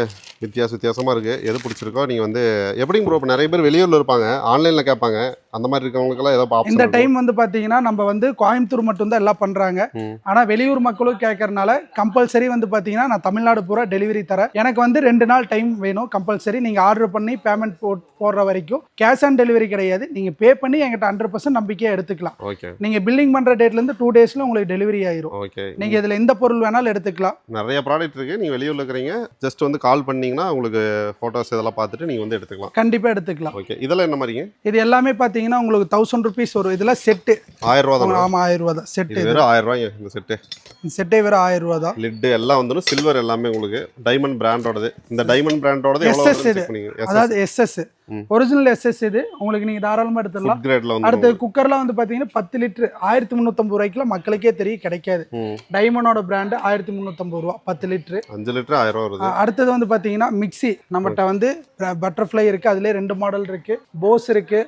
வித்தியாச வித்தியாசமா இருக்கு. எது பிடிச்சிருக்கோ நீங்க வந்து எப்படிங்க ப்ரோ இப்போ நிறைய பேர் வெளியூர்ல இருப்பாங்க. ஆன்லைன்ல கேட்பாங்க. அந்த மாதிரி இருக்கவங்களுக்கெல்லாம் ஏதோ இந்த ஆப்ஷன் டைம் வந்து பாத்தீங்கன்னா நம்ம வந்து கோயம்புத்தூர் மட்டும்தான் எல்லாம் பண்றாங்க. ம். ஆனா வெளியூர் மக்களும் கேட்கறனால கம்பல்சரி வந்து பாத்தீங்கன்னா நான் தமிழ்நாடு பூரா டெலிவரி தரேன். எனக்கு வந்து ரெண்டு நாள் டைம் வேணும். கம்பல்சரி நீங்க ஆர்டர் பண்ணி பேமெண்ட் போ போடுற வரைக்கும் கேஷ் ஆன் டெலிவரி கிடையாது. நீங்க பே பண்ணி எங்கிட்ட ஹண்ட்ரட் பர்சன்ட் நம்பிக்கையா எடுத்துக்கலாம். ஓகே நீங்க பில்லிங் பண்ற டேட்ல இருந்து டூ டேஸ்ல உங்களுக்கு டெலிவரி ஆயிரும். ஓகே நீங்க இதுல எந்த பொருள் வேணாலும் எடுத்துக்கலாம். நிறைய ப்ராடக்ட் இருக்கு. நீங்க வெளியூர்ல இருக்கிறீங்க ஜஸ்ட் வந்து கால் பண்ணீங்கன்னா உங்களுக்கு போட்டோஸ் இதெல்லாம் பார்த்துட்டு நீங்க வந்து எடுத்துக்கலாம். கண்டிப்பா எடுத்துக்கலாம். ஓகே இதெல்லாம் என்ன மாதிரிங்க? இது எல்லாமே பாத்தீங்கன்னா உங்களுக்கு தௌசண்ட் ருபீஸ் வரும் இதெல்லாம் செட்டு ஆயிரம் ரூபா தானே ஆமா ஆயிரம் ரூபா தான். செட்டு வெறும் ஆயிரம் ரூபாய்ங்க இந்த செட்டு செட்டே வேற ஆயிரம் ரூபா தான். லிட்டு எல்லாம் வந்துடும் சில்வர் எல்லாமே உங்களுக்கு. டைமண்ட் பிராண்டோடது இந்த டைமண்ட் பிராண்டோடது எவ்வளோ அதாவது எஸ்எஸ். ஒரிஜினல் எஸ்எஸ் இது. உங்களுக்கு நீங்க தாராளமா எடுத்துடலாம். ஃபுட் கிரேட்ல வந்து அடுத்து குக்கர்லாம் வந்து பாத்தீங்கன்னா பத்து லிட்டர் ஆயிரத்தி முந்நூற்றம்பது ரூபாய்க்குலாம் மக்களுக்கே தெரியும் கிடைக்காது. டைமண்டோட பிராண்டு ஆயிரத்தி முந்நூற்றம்பது ரூபா பத்து லிட்டரு. அஞ்சு லிட்டர் ஆயிரம் ரூபா அடுத்தது வந்து பாத்தீங்கன்னா மிக்ஸி நம்மகிட்ட வந்து பட்டர்ஃப்ளை இருக்கு. அதுலயே ரெண்டு மாடல் இருக்கு. போஸ் இருக்கு.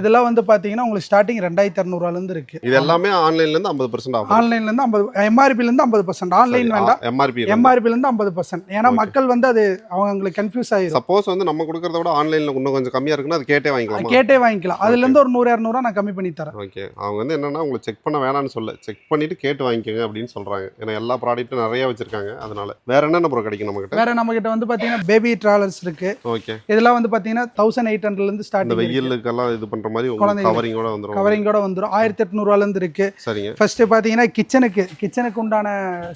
இதெல்லாம் வந்து பாத்தீங்கன்னா உங்களுக்கு ஸ்டார்டிங் ரெண்டாயிரத்தி இரநூறுவால இருந்து இருக்கு. இது எல்லாமே ஆன்லைன்ல இருந்து ஐம்பது பர்சன்ட் ஆன்லைன்ல இருந்து ஐம்பது எம்ஆர்பில இருந்து ஐம்பது பர்சன்ட் ஆன்லைன் வேண்டாம். எம்ஆர்பி இருந்து. ஐம்பது பர்சன்ட் ஏன்னா மக்கள் வந்து அது அவங்களுக்கு கன்ஃபியூஸ் ஆயிரும். சப்போஸ் வந்து நம்ம கொடுக்கறத விட ஆன்லைன்ல இன்னும் கொஞ்சம் கொஞ்சம் கம்மியா இருக்குன்னா அது கேட்டே வாங்கிக்கலாம் கேட்டே வாங்கிக்கலாம். அதுல இருந்து ஒரு நூறு இரநூறுவா நான் கம்மி பண்ணி தரேன். ஓகே அவங்க வந்து என்னன்னா உங்களை செக் பண்ண வேணாம்னு சொல்ல. செக் பண்ணிட்டு கேட்டு வாங்கிக்கோங்க அப்படின்னு சொல்றாங்க. ஏன்னா எல்லா ப்ராடக்ட்டும் நிறைய வச்சிருக்காங்க. அதனால வேற என்னென்ன ப்ரோ கிடைக்கும் நம்ம கிட்ட வேற நம்ம கிட்ட வந்து பாத்தீங்கன்னா பேபி ட்ராவலர்ஸ் இருக்கு. ஓகே இதெல்லாம் வந்து பாத்தீங்கன்னா தௌசண்ட் எயிட் ஹண்ட்ரட்ல இருந்து இந்த வெயிலுக்கெல்லாம் இது பண்ற மாதிரி உங்களுக்கு. கவரிங்கோட வந்துரும். கவரிங்கோட வந்துடும் ஆயிரத்தி எட்நூறுவால இருந்து இருக்கு. சரிங்க. ஃபர்ஸ்ட் பாத்தீங்கன்னா கிச்சனுக்கு கிச்சனுக்கு உண்டான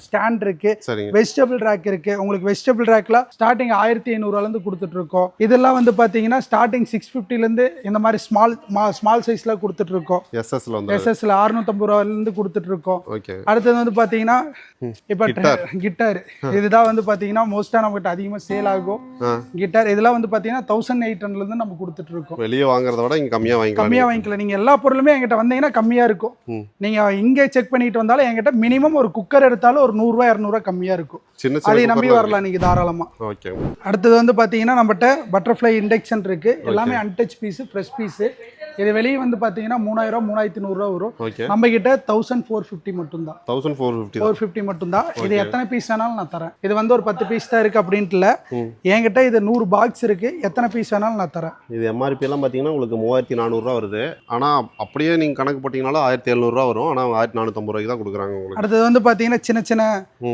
ஸ்டாண்ட் இருக்கு. சரிங்க. வெஜிடபிள் ரேக் இருக்கு. உங்களுக்கு வெஜிடபிள் ரேக்ல ஸ்டார்டிங் ஆயிரத்தி ஐநூறுவால இருந்து கொடுத்துட்டு இருக்கோம். இதெல்லாம் வந்து பாத்தீங்கன்னா ஸ்டார்டிங் சிக்ஸ் ஃபிஃப்டில இருந்து இந்த மாதிரி ஸ்மால் ஸ்மால் சைஸ்ல கொடுத்துட்டு இருக்கோம் எஸ்எஸ்ல வந்து எஸ்எஸ்ல அறுநூத்தம்பது ரூபாயில இருந்து கொடுத்துட்டு இருக்கோம் ஓகே அடுத்தது வந்து பாத்தீங்கன்னா இப்போ. கிட்டார் இதுதான் வந்து பாத்தீங்கன்னா மோஸ்டா நம்மகிட்ட அதிகமா சேல் ஆகும். கிட்டார் இதெல்லாம் வந்து பாத்தீங்கன்னா தௌசண்ட் எயிட் ஹண்ட்ரட்ல இருந்து நம்ம கொடுத்துட்டு இருக்கோம் வெளியே வாங்குறத விட இங்க கம்மியா வாங்கிக்கலாம் கம்மியா வாங்கிக்கலாம். நீங்க எல்லா பொருளுமே என்கிட்ட வந்தீங்கன்னா கம்மியா இருக்கும். ம். நீங்க இங்கே செக் பண்ணிட்டு வந்தாலும் என்கிட்ட மினிமம் ஒரு குக்கர் எடுத்தாலும் ஒரு நூறுரூவா இரநூறுவா கம்மியா இருக்கும். சின்ன அதை நம்பி வரலாம் நீங்க தாராளமா. இருக்கு. ஓகே அடுத்தது வந்து பாத்தீங்கன்னா நம்மகிட்ட பட்டர்ஃப்ளை இண்டக்ஷன் இருக்கு. எல்லாமே அன்டச் பீஸ் ஃப்ரெஷ் பீஸ் இது வெளியே வந்து பாத்தீங்கன்னா மூணாயிரம் மூணாயிரத்தி நூறுரூவா வரும். நம்ம கிட்ட தௌசண்ட் ஃபோர் ஃபிஃப்டி மட்டும்தான். Thousand four fifty four fifty மட்டும்தான். இது எத்தனை பீஸ் வேணாலும் நான் தரேன். இது வந்து ஒரு பத்து பீஸ் தான் இருக்கு அப்படின்ட்டு இல்ல. என்கிட்ட இது நூறு பாக்ஸ் இருக்கு. எத்தனை பீஸ் வேணாலும் நான் தரேன். இது எம்ஆர்பி எல்லாம் பார்த்தீங்கன்னா உங்களுக்கு மூவாயிரத்தி நானூறுரூவா வருது. ஆனால் அப்படியே நீங்கள் கணக்கு போட்டிங்கனாலும் ஆயிரத்தி எழுநூறுவா வரும். ஆனால் ஆயிரத்தி நானூற்றம்பது ரூபாய்க்கு தான் கொடுக்குறாங்க உங்களுக்கு. அடுத்தது வந்து பாத்தீங்கன்னா சின்ன சின்ன.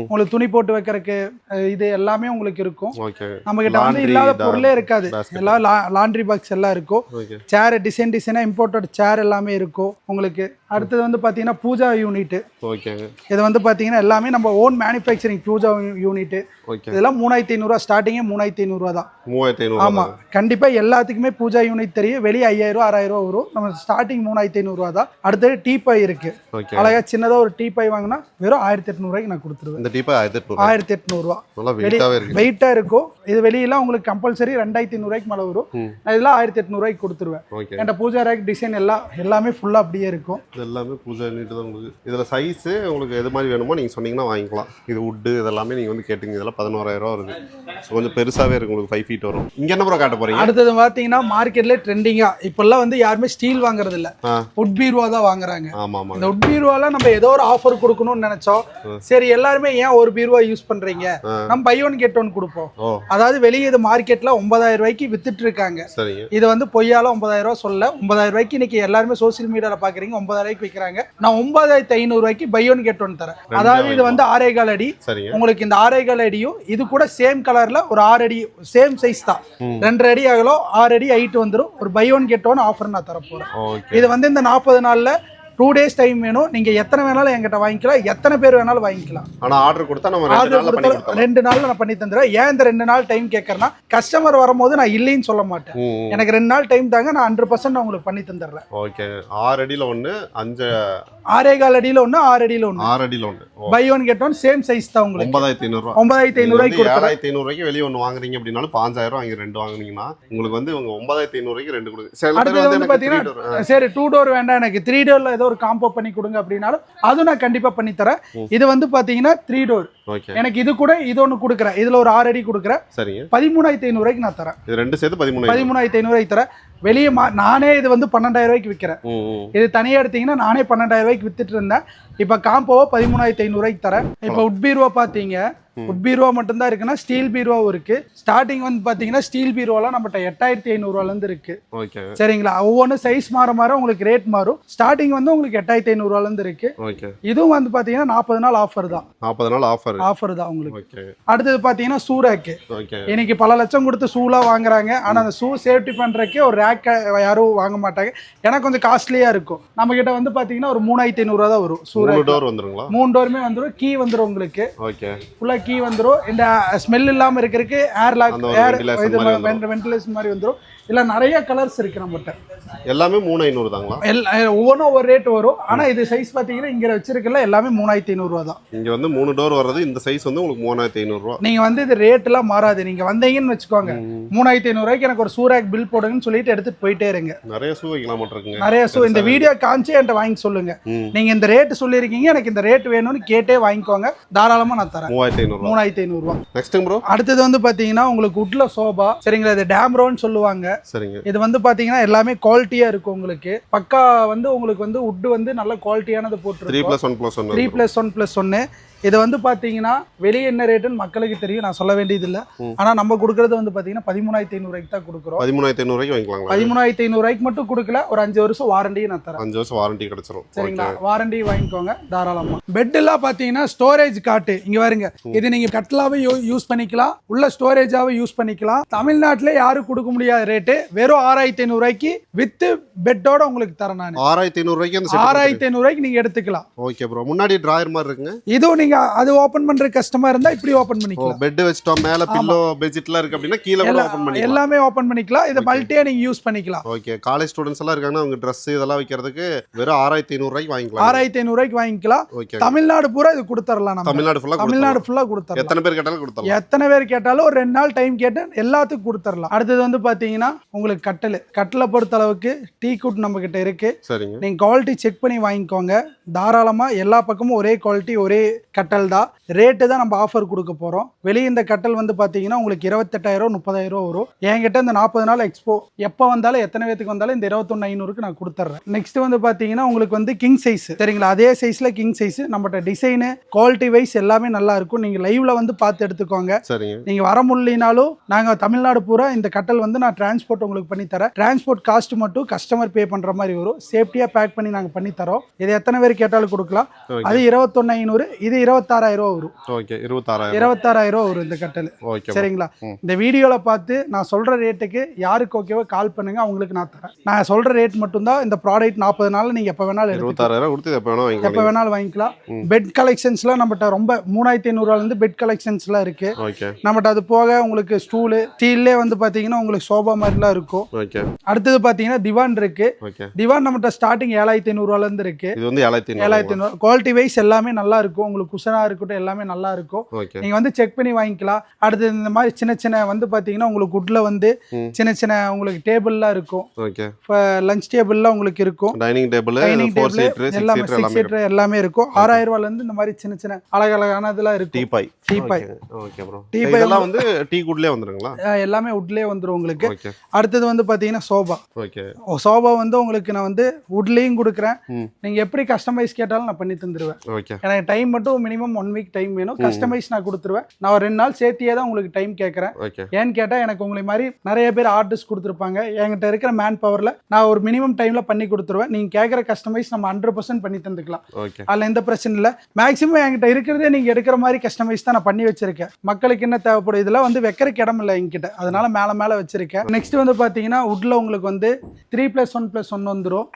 உங்களுக்கு துணி போட்டு வைக்கிறதுக்கு இது எல்லாமே உங்களுக்கு இருக்கும். நம்ம கிட்ட வந்து இல்லாத பொருளே இருக்காது. எல்லாம் லாண்ட்ரி பாக்ஸ் எல்லாம் இருக்கும். சேர் டிசைன் டிசைனாக இம்போர்ட்டட் சேர் எல்லாமே இருக்கும் உங்களுக்கு. அடுத்தது வந்து பார்த்தீங்கன்னா பூஜா யூனிட் ஓகேங்க இது வந்து பார்த்தீங்கன்னா எல்லாமே நம்ம own manufacturing Pooja unit okay இதெல்லாம் மூணாயிரத்தி ஐநூறுரூவா ஸ்டார்டிங்கே மூணாயிரத்தி ஐநூறுரூவா தான். மூவாயிரத்தி ஐநூறு ஆமாம் கண்டிப்பாக எல்லாத்துக்குமே பூஜா யூனிட் தெரியும். வெளியே ஐயாயிரம் ஆறாயிரம் ரூபா வரும். நம்ம ஸ்டார்டிங் மூணாயிரத்தி ஐநூறுரூவா தான். அடுத்தது டீ இருக்கு. ஓகே அழகா சின்னதாக ஒரு டீ பை வாங்கினா வெறும் ஆயிரத்தி எட்நூறுவாய்க்கு நான் கொடுத்துருவேன். இந்த ஆயிரத்தி எட்நூறு ஆயிரத்தி எட்நூறுவா இருக்கு. வெயிட்டாக இருக்கும். இது வெளியெல்லாம் உங்களுக்கு கம்பல்சரி ரெண்டாயிரத்தி ஐநூறுரூவாய்க்கு மேலே வரும். நான் இதெல்லாம் ஆயிரத்தி எட்நூறுவாய்க்கு கொடுத்துருவேன். ஓகே என்கிட்ட பூஜா ரேக் டிசைன் எல்லாம் எல்லாமே ஃபுல்லாக அப்படியே இருக்கும். இது எல்லாமே பூஜை நீட்டு தான் உங்களுக்கு. இதில் சைஸு உங்களுக்கு எது மாதிரி வேணுமோ நீங்கள் சொன்னீங்கன்னா வாங்கிக்கலாம். இது உட்டு இதெல்லாமே நீங்கள் வந்து கேட்டிங்க இதெல்லாம் பதினோராயிரம் ரூபா வருது. ஸோ கொஞ்சம் பெருசாகவே இருக்கு உங்களுக்கு ஃபைவ் ஃபீட் வரும். இங்கே என்ன ப்ரோ காட்ட போகிறீங்க அடுத்தது பார்த்தீங்கன்னா மார்க்கெட்ல ட்ரெண்டிங்காக இப்போல்லாம் வந்து யாருமே ஸ்டீல் வாங்குறது இல்ல. உட் பீருவா தான் வாங்குறாங்க. ஆமாம் ஆமாங்க இந்த உட் பீருவால நம்ம ஏதோ ஒரு ஆஃபர் கொடுக்கணும்னு நினைச்சோம். சரி எல்லாருமே ஏன் ஒரு பீருவா யூஸ் பண்றீங்க? ஆ. நம்ம பை ஒன் கெட் ஒன் கொடுப்போம். அதாவது வெளியே இது மார்க்கெட்ல ஒன்பதாயிரம் ரூபாய்க்கு வித்துட்டு இருக்காங்க. இது வந்து பொய்யால ஒன்பதாயிரம் ரூபாய் சொல்ல ஒன்பதாயிரம் ரூபாய்க்கு இன்னைக்கு எல்லாருமே சோசியல் மீடியால பாக்குறீங்க. ஒன்பதாயிரம் ரூபாய்க்கு விற்கிறாங்க நான் ஒன்பதாயிரத்தி ஐநூறு ரூபாய்க்கு பை ஒன் கெட் ஒன் தரேன். அதாவது இது வந்து ஆறே கால் அடி. உங்களுக்கு இந்த ஆறே கால் அடியும் இது கூட சேம் கலர்ல ஒரு ஆறு அடி சேம் சைஸ் தான். ரெண்டரை அடி அகலம் ஆறு அடி ஹைட் வந்துடும் ஒரு buy one get one offer நான் தர போறேன் இது வந்து இந்த நாற்பது நாள்ல டூ டேஸ் டைம் வேணும். நீங்க எத்தனை வேணாலும் என்கிட்ட வாங்கிக்கலாம். எத்தனை பேர் வேணாலும் வாங்கிக்கலாம். ஆனால் ஆர்டர் கொடுத்தா நம்ம ஆர்டர் கொடுத்தா ரெண்டு நாள்ல நான் பண்ணி தந்துடுறேன். ஏன் இந்த ரெண்டு நாள் டைம் கேட்கறேன்னா கஸ்டமர் வரும்போது நான் இல்லைன்னு சொல்ல மாட்டேன். எனக்கு ரெண்டு நாள் டைம் தாங்க நான் ஹண்ட்ரட் பர்சன்ட் நான் உங்களுக்கு பண்ணி தந்துடுறேன். ஓகே ஆறு அடியில் ஒன்று அஞ்சு ஆறே கால் அடியில ஒன்று ஆறு அடியில ஒன்று ஆறு அடியில் ஒன்று buy one get one same size தான் உங்களுக்கு. ஒன்பதாயிரத்தி ஐநூறுரூவா ஒன்பதாயிரத்தி ஐநூறுவாய்க்கு ஏழாயிரத்தி ஐநூறுரூவாய்க்கு வெளியே ஒன்று வாங்குறீங்க அப்படின்னாலும் பாஞ்சாயிரம் வாங்கி ரெண்டு வாங்குனீங்கன்னா உங்களுக்கு வந்து உங்க ஒன்பதாயிரத்தி ஐநூறுவாய்க்கு ரெண்டு கொடுங்க. அடுத்தது வந்து ஆ, சரி டூ டோர் வேண்டாம் எனக்கு. த்ரீ டோர்ல ஏதோ ஒரு காம்போ பண்ணி கொடுங்க அப்படின்னாலும் அதுவும் நான் கண்டிப்பா பண்ணி தரேன். இது வந்து பாத்தீங்கன்னா த்ரீ டோர் எனக்கு இது கூட இது ஒன்று கொடுக்குறேன். இதுல ஒரு ஆறு அடி கொடுக்குறேன். பதிமூணாயிரத்தி ஐநூறுவாய்க்கு நான் தரேன். இது ரெண்டு சேர்த்து பதிமூணு பதிமூணாயிரத்தி ஐநூறுவாய்க்கு தரேன். வெளியே மா நானே இது வந்து பன்னெண்டாயிரம் ரூபாய்க்கு விற்கிறேன் இது தனியாக எடுத்தீங்கன்னா நானே பன்னெண்டாயிரம் ரூபாய்க்கு வித்துட்டு இருந்தேன் இப்போ காம்போவா பதிமூணாயிரத்தி ஐநூறுவாய்க்கு தரேன். இப்போ உட் பீருவா பார்த்தீங்க உட் பீருவா மட்டும்தான் இருக்குன்னா ஸ்டீல் பீருவாவும் இருக்கு. ஸ்டார்டிங் வந்து பார்த்தீங்கன்னா ஸ்டீல் பீருவாலாம் நம்மகிட்ட எட்டாயிரத்தி ஐநூறுவாலேருந்து இருக்கு. சரிங்களா? ஒவ்வொன்றும் சைஸ் மாற மாற உங்களுக்கு ரேட் மாறும். ஸ்டார்டிங் வந்து உங்களுக்கு எட்டாயிரத்தி ஐநூறுவாலேருந்து இருக்கு. இதுவும் வந்து பார்த்தீங்கன்னா நாற்பது நாள் ஆஃபர் தான். நாற்பது நாள் ஆஃபர் ஆஃபர் தான் உங்களுக்கு. அடுத்தது பார்த்தீங்கன்னா சூராக்கு இன்னைக்கு பல லட்சம் கொடுத்து ஷூலாம் வாங்குறாங்க. ஆனால் அந்த ஷூ சேஃப்டி பண்ணுறக்கே ஒரு ரேக் யாரும் வாங்க மாட்டாங்க. ஏன்னா கொஞ்சம் காஸ்ட்லியாக இருக்கும். நம்ம கிட்ட வந்து பார்த்தீங்கன்னா ஒரு மூணாயிரத்தி ஐநூறுரூவா தான் வரும். மூணு டோர் வந்துருங்களா? மூணு டோருமே வந்துடும் கீ வந்துடும் உங்களுக்கு. ஓகே ஃபுல்லாக கீ வந்துடும் இந்த ஸ்மெல் இல்லாமல் இருக்கிறதுக்கு ஏர் லாக் ஏர் இது. வென்டிலேஷன் மாதிரி வந்துடும் இல்லை நிறைய கலர்ஸ் இருக்கு நம்மகிட்ட. எல்லாமே மூணு ஐநூறு தாங்களா? எல்லா ஒவ்வொன்றும் ஒவ்வொரு ரேட் வரும். ஆனால் இது சைஸ் பார்த்தீங்கன்னா இங்கே வச்சிருக்கல எல்லாமே மூணாயிரத்தி ஐநூறுரூவா தான். இங்க வந்து மூணு டோர் வர்றது இந்த சைஸ் வந்து உங்களுக்கு மூணாயிரத்தி ஐநூறுரூவா நீங்கள் வந்து இது ரேட்டெல்லாம் மாறாது. நீங்கள் வந்தீங்கன்னு வச்சுக்கோங்க. மூணாயிரத்தி ஐநூறுரூவாய்க்கு எனக்கு ஒரு சூராக் பில் போடுங்கன்னு சொல்லிட்டு எடுத்துட்டு போயிட்டே இருங்க. நிறைய ஷூ வைக்கலாம் இருக்குங்க நிறைய ஷூ இந்த வீடியோ காமிச்சு என்கிட்ட வாங்கி சொல்லுங்க. ம். நீங்க இந்த ரேட் சொல்லியிருக்கீங்க எனக்கு இந்த ரேட் வேணும்னு கேட்டே வாங்கிக்கோங்க. தாராளமா நான் தரேன். மூவாயிரத்தி ஐநூறுரூவா மூணாயிரத்தி ஐநூறுரூவா நெக்ஸ்ட்டுங்க ப்ரோ அடுத்தது வந்து பாத்தீங்கன்னா உங்களுக்கு உட்ல சோபா சரிங்களா இது டேம்ரோன்னு சொல்லுவாங்க. சரிங்க. இது வந்து பாத்தீங்கன்னா எல்லாமே குவாலிட்டியா இருக்கும் உங்களுக்கு. பக்கா வந்து உங்களுக்கு வந்து உட் வந்து நல்ல குவாலிட்டியானது த்ரீ போட்டுருக்கோம். Plus one plus one three plus one plus ஒன்று இது வந்து பார்த்தீங்கன்னா வெளியே என்ன ரேட்டுன்னு மக்களுக்கு தெரியும். நான் சொல்ல வேண்டியதில்லை. ம். ஆனால் நம்ம கொடுக்குறது வந்து பார்த்தீங்கன்னா பதிமூணாயிரத்தி ஐநூறுக்கு தான் கொடுக்குறோம். பதிமூணாயிரத்தி ஐநூறுக்கு வாங்கிக்கலாங்களா? பதிமூணாயிரத்தி ஐநூறுரூவாய்க்கு மட்டும் கொடுக்கல. ஒரு அஞ்சு வருஷம் வாரண்டியும் நான் தரேன். அஞ்சு வருஷம் வாரண்டி கிடைச்சிரும். சரிங்களா? வாரண்டி வாங்கிக்கோங்க. தாராளமா. பெட் எல்லாம் பாத்தீங்கன்னா ஸ்டோரேஜ் காட்டு. இங்க பாருங்க. இது நீங்க கட்லாவே யூஸ் பண்ணிக்கலாம். உள்ள ஸ்டோரேஜாவே யூஸ் பண்ணிக்கலாம். தமிழ்நாட்டுல யாரும் கொடுக்க முடியாத ரேட்டு வெறும் ஆறாயிரத்தி ஐநூறு ரூபாய்க்கு வித் பெட்டோட உங்களுக்கு தரேன் நான். ஆறாயிரத்தி அந்த ஆறாயிரத்தி ஐநூறு ரூபாய்க்கு நீங்க எடுத்துக்கலாம். ஓகே ப்ரோ முன்னாடி டிராயர் மாதிரி இருக்குங்க. இதுவும் நீங்க அது ஓபன் பண்ற கஸ்டமா இருந்தா இப்படி ஓபன் ஓ பண்ணிக்கலாம். பெட் வச்சிட்டோம். மேல பில்லோ பெட்ஷீட்லாம் இருக்கு அப்படின்னா கீழே ஓபன் பண்ணிக்கலாம். எல்லாமே ஓபன் பண்ணிக்கலாம். இதை மல்டியா நீங்க யூஸ் பண்ணிக்கலாம். ஓகே காலேஜ் ஸ்டூடெண்ட்ஸ் எல்லாம் இருக்காங்கன்னா அவங்க ட்ரெஸ் இதெல்லாம் வைக்கிறதுக்கு வெறும் ஆறாயிரத்தி ஐநூறுக்கு வாங்கிக்கலாம். ஆறாயிரத்தி ஐநூறு ரூபாய்க்கு வாங்கிக்கலாம். தமிழ்நாடு பூரா இது கொடுத்துடலாம் நம்ம. தமிழ்நாடு ஃபுல்லா தமிழ்நாடு ஃபுல்லா கொடுத்துடலாம் எத்தனை பேர் கேட்டாலும் கொடுத்தலாம் எத்தனை பேர் கேட்டாலும் ஒரு ரெண்டு நாள் டைம் கேட்டு எல்லாத்துக்கும் கொடுத்துடலாம் அடுத்தது வந்து பாத்தீங்கன்னா உங்களுக்கு கட்டல். கட்டலை பொறுத்த அளவுக்கு டீ குட் நம்ம கிட்ட இருக்கு. சரிங்க. நீங்க குவாலிட்டி செக் பண்ணி வாங்கிக்கோங்க. தாராளமா எல்லா பக்கமும் ஒரே குவாலிட்டி ஒரே கட்டல் தான். ரேட்டு தான் நம்ம ஆஃபர் கொடுக்க போறோம். வெளியே இந்த கட்டல் வந்து பாத்தீங்கன்னா உங்களுக்கு இருபத்தெட்டாயிரம் முப்பதாயிரம் வரும். என்கிட்ட இந்த நாற்பது நாள் எக்ஸ்போ எப்போ வந்தாலும் எத்தனை பேத்துக்கு வந்தாலும் இந்த இருபத்தொன்னு ஐநூறுக்கு நான் கொடுத்துட்றேன். நெக்ஸ்ட் வந்து பாத்தீங்கன்னா உங்களுக்கு வந்து கிங் சைஸ் சரிங்களா? அதே சைஸ்ல கிங் சைஸ் நம்மகிட்ட டிசைனு குவாலிட்டி வைஸ் எல்லாமே நல்லா இருக்கும். நீங்க லைவ்ல வந்து பார்த்து எடுத்துக்கோங்க. சரிங்க. நீங்கள் வர முடியலனாலும் நாங்கள் தமிழ்நாடு பூரா இந்த கட்டல் வந்து நான் டிரான்ஸ்போர்ட் உங்களுக்கு பண்ணி தரேன் டிரான்ஸ்போர்ட் காஸ்ட் மட்டும் கஸ்டமர் பே பண்ணுற மாதிரி வரும். சேஃப்டியாக பேக் பண்ணி நாங்கள் பண்ணி தரோம். இது எத்தனை பேர் கேட்டாலும் கொடுக்கலாம். அது இருபத்தொன்னு ஐநூறு இது இருபத்தாறாயிரம் ரூபா வரும். ஓகே இருபத்தாறாயிரம் இருபத்தாறாயிரம் ரூபா வரும் இந்த கட்டல் சரிங்களா. இந்த வீடியோவில் பார்த்து நான் சொல்கிற ரேட்டுக்கு யாருக்கு ஓகேவோ கால் பண்ணுங்க அவங்களுக்கு நான் தரேன். நான் சொல்கிற ரேட் மட்டும்தான் இந்த ப்ராடக்ட் நாற்பது நாள் நீங்கள் எப்போ வேணாலும் எடுத்துக்கலாம். இருபத்தாறாயிரம் கொடுத்து எப்போ வேணாலும் வாங்கிக்கலாம். பெட் கலெக்ஷன்ஸ்லாம் நம்மகிட்ட ரொம்ப மூணாயிரத்தி ஐநூறுவாலேருந்து பெட் கலெக்ஷன்ஸ்லாம் இருக்குது ஓகே. நம்மகிட்ட அது போக உங்களுக்கு ஸ்டூலு ஸ்டீல்லே வந்து பார்த்தீங்கன்னா உங்களுக்கு சோபா மாதிரிலாம் இருக்கும். அடுத்தது பார்த்தீங்கன்னா திவான் இருக்கு. திவான் நம்மகிட்ட ஸ்டார்டிங் ஏழாயிரத்தி ஐநூறுவாலேருந்து இருக்கு. இது வந்து ஏழாயிரத்தி ஏழாயிரத்தி ஐநூறு குவாலிட்டி வைஸ் எல்லாமே நல்லா இருக்கும். உங்களுக்கு குஷனாக இருக்கட்டும் எல்லாமே நல்லா இருக்கும். நீங்கள் வந்து செக் பண்ணி வாங்கிக்கலாம். அடுத்து இந்த மாதிரி சின்ன சின்ன வந்து பார்த்தீங்கன்னா உங்களுக்கு உட்டில் வந்து. சின்ன சின்ன உங்களுக்கு டேபிள்லாம் இருக்கும். லஞ்ச் டேபிள்லாம் உங்களுக்கு இருக்கும். டைனிங் டேபிள் டைனிங் டேபிள் எல்லாமே சிக்ஸ் எல்லாமே சீட்டர் எல்லாமே இருக்கும். ஆறாயிரம் ரூபாயிலேருந்து இந்த மாதிரி சின்ன சின்ன அழகழகானதெல்லாம் இருக்கும். Teapoy teapoy okay bro teapoy இதெல்லாம் வந்து டீ குட்லயே வந்துருங்களா? எல்லாமே உட்லேயே வந்துடும் உங்களுக்கு. அடுத்தது வந்து பார்த்தீங்கன்னா சோபா. ஓகே. சோபா வந்து உங்களுக்கு நான் வந்து வுட்லேயும் கொடுக்குறேன். ம். நீங்கள் எப்படி கஸ்டமைஸ் கேட்டாலும் நான் பண்ணி தந்துடுவேன் ஓகே. எனக்கு டைம் மட்டும் மினிமம் ஒன் வீக் டைம் வேணும். கஸ்டமைஸ் நான் கொடுத்துருவேன். நான் ஒரு ரெண்டு நாள் சேர்த்தியே தான் உங்களுக்கு டைம் கேட்குறேன். ஏன்னு கேட்டால் எனக்கு உங்களை மாதிரி நிறைய பேர் ஆர்டர்ஸ் கொடுத்துருப்பாங்க. என்கிட்ட இருக்கிற மேன் பவரில் நான் ஒரு மினிமம் டைமில் பண்ணி கொடுத்துருவேன். நீங்கள் கேட்குற கஸ்டமைஸ் நம்ம ஹண்ட்ரட் பர்சன்ட் பண்ணி தந்துக்கலாம். அதில் எந்த பிரச்சனை இல்லை. மேக்ஸிமம் என்கிட்ட இருக்கிறதே நீங்கள் எடுக்கிற மாதிரி கஸ்டமைஸ் தான் நான் பண்ணி வச்சிருக்கேன். மக்களுக்கு என்ன தேவைப்படும்? இதெல்லாம் வந்து வைக்கிறக்கு இடம் இல்லை என்கிட்ட. அதனால மேலே மேலே வச்சிருக்கேன். நெக்ஸ்ட் வந்து பார்த்தீங்கன்னா உட்ல உங்களுக்கு வந்து three plus one plus one வந்துடும்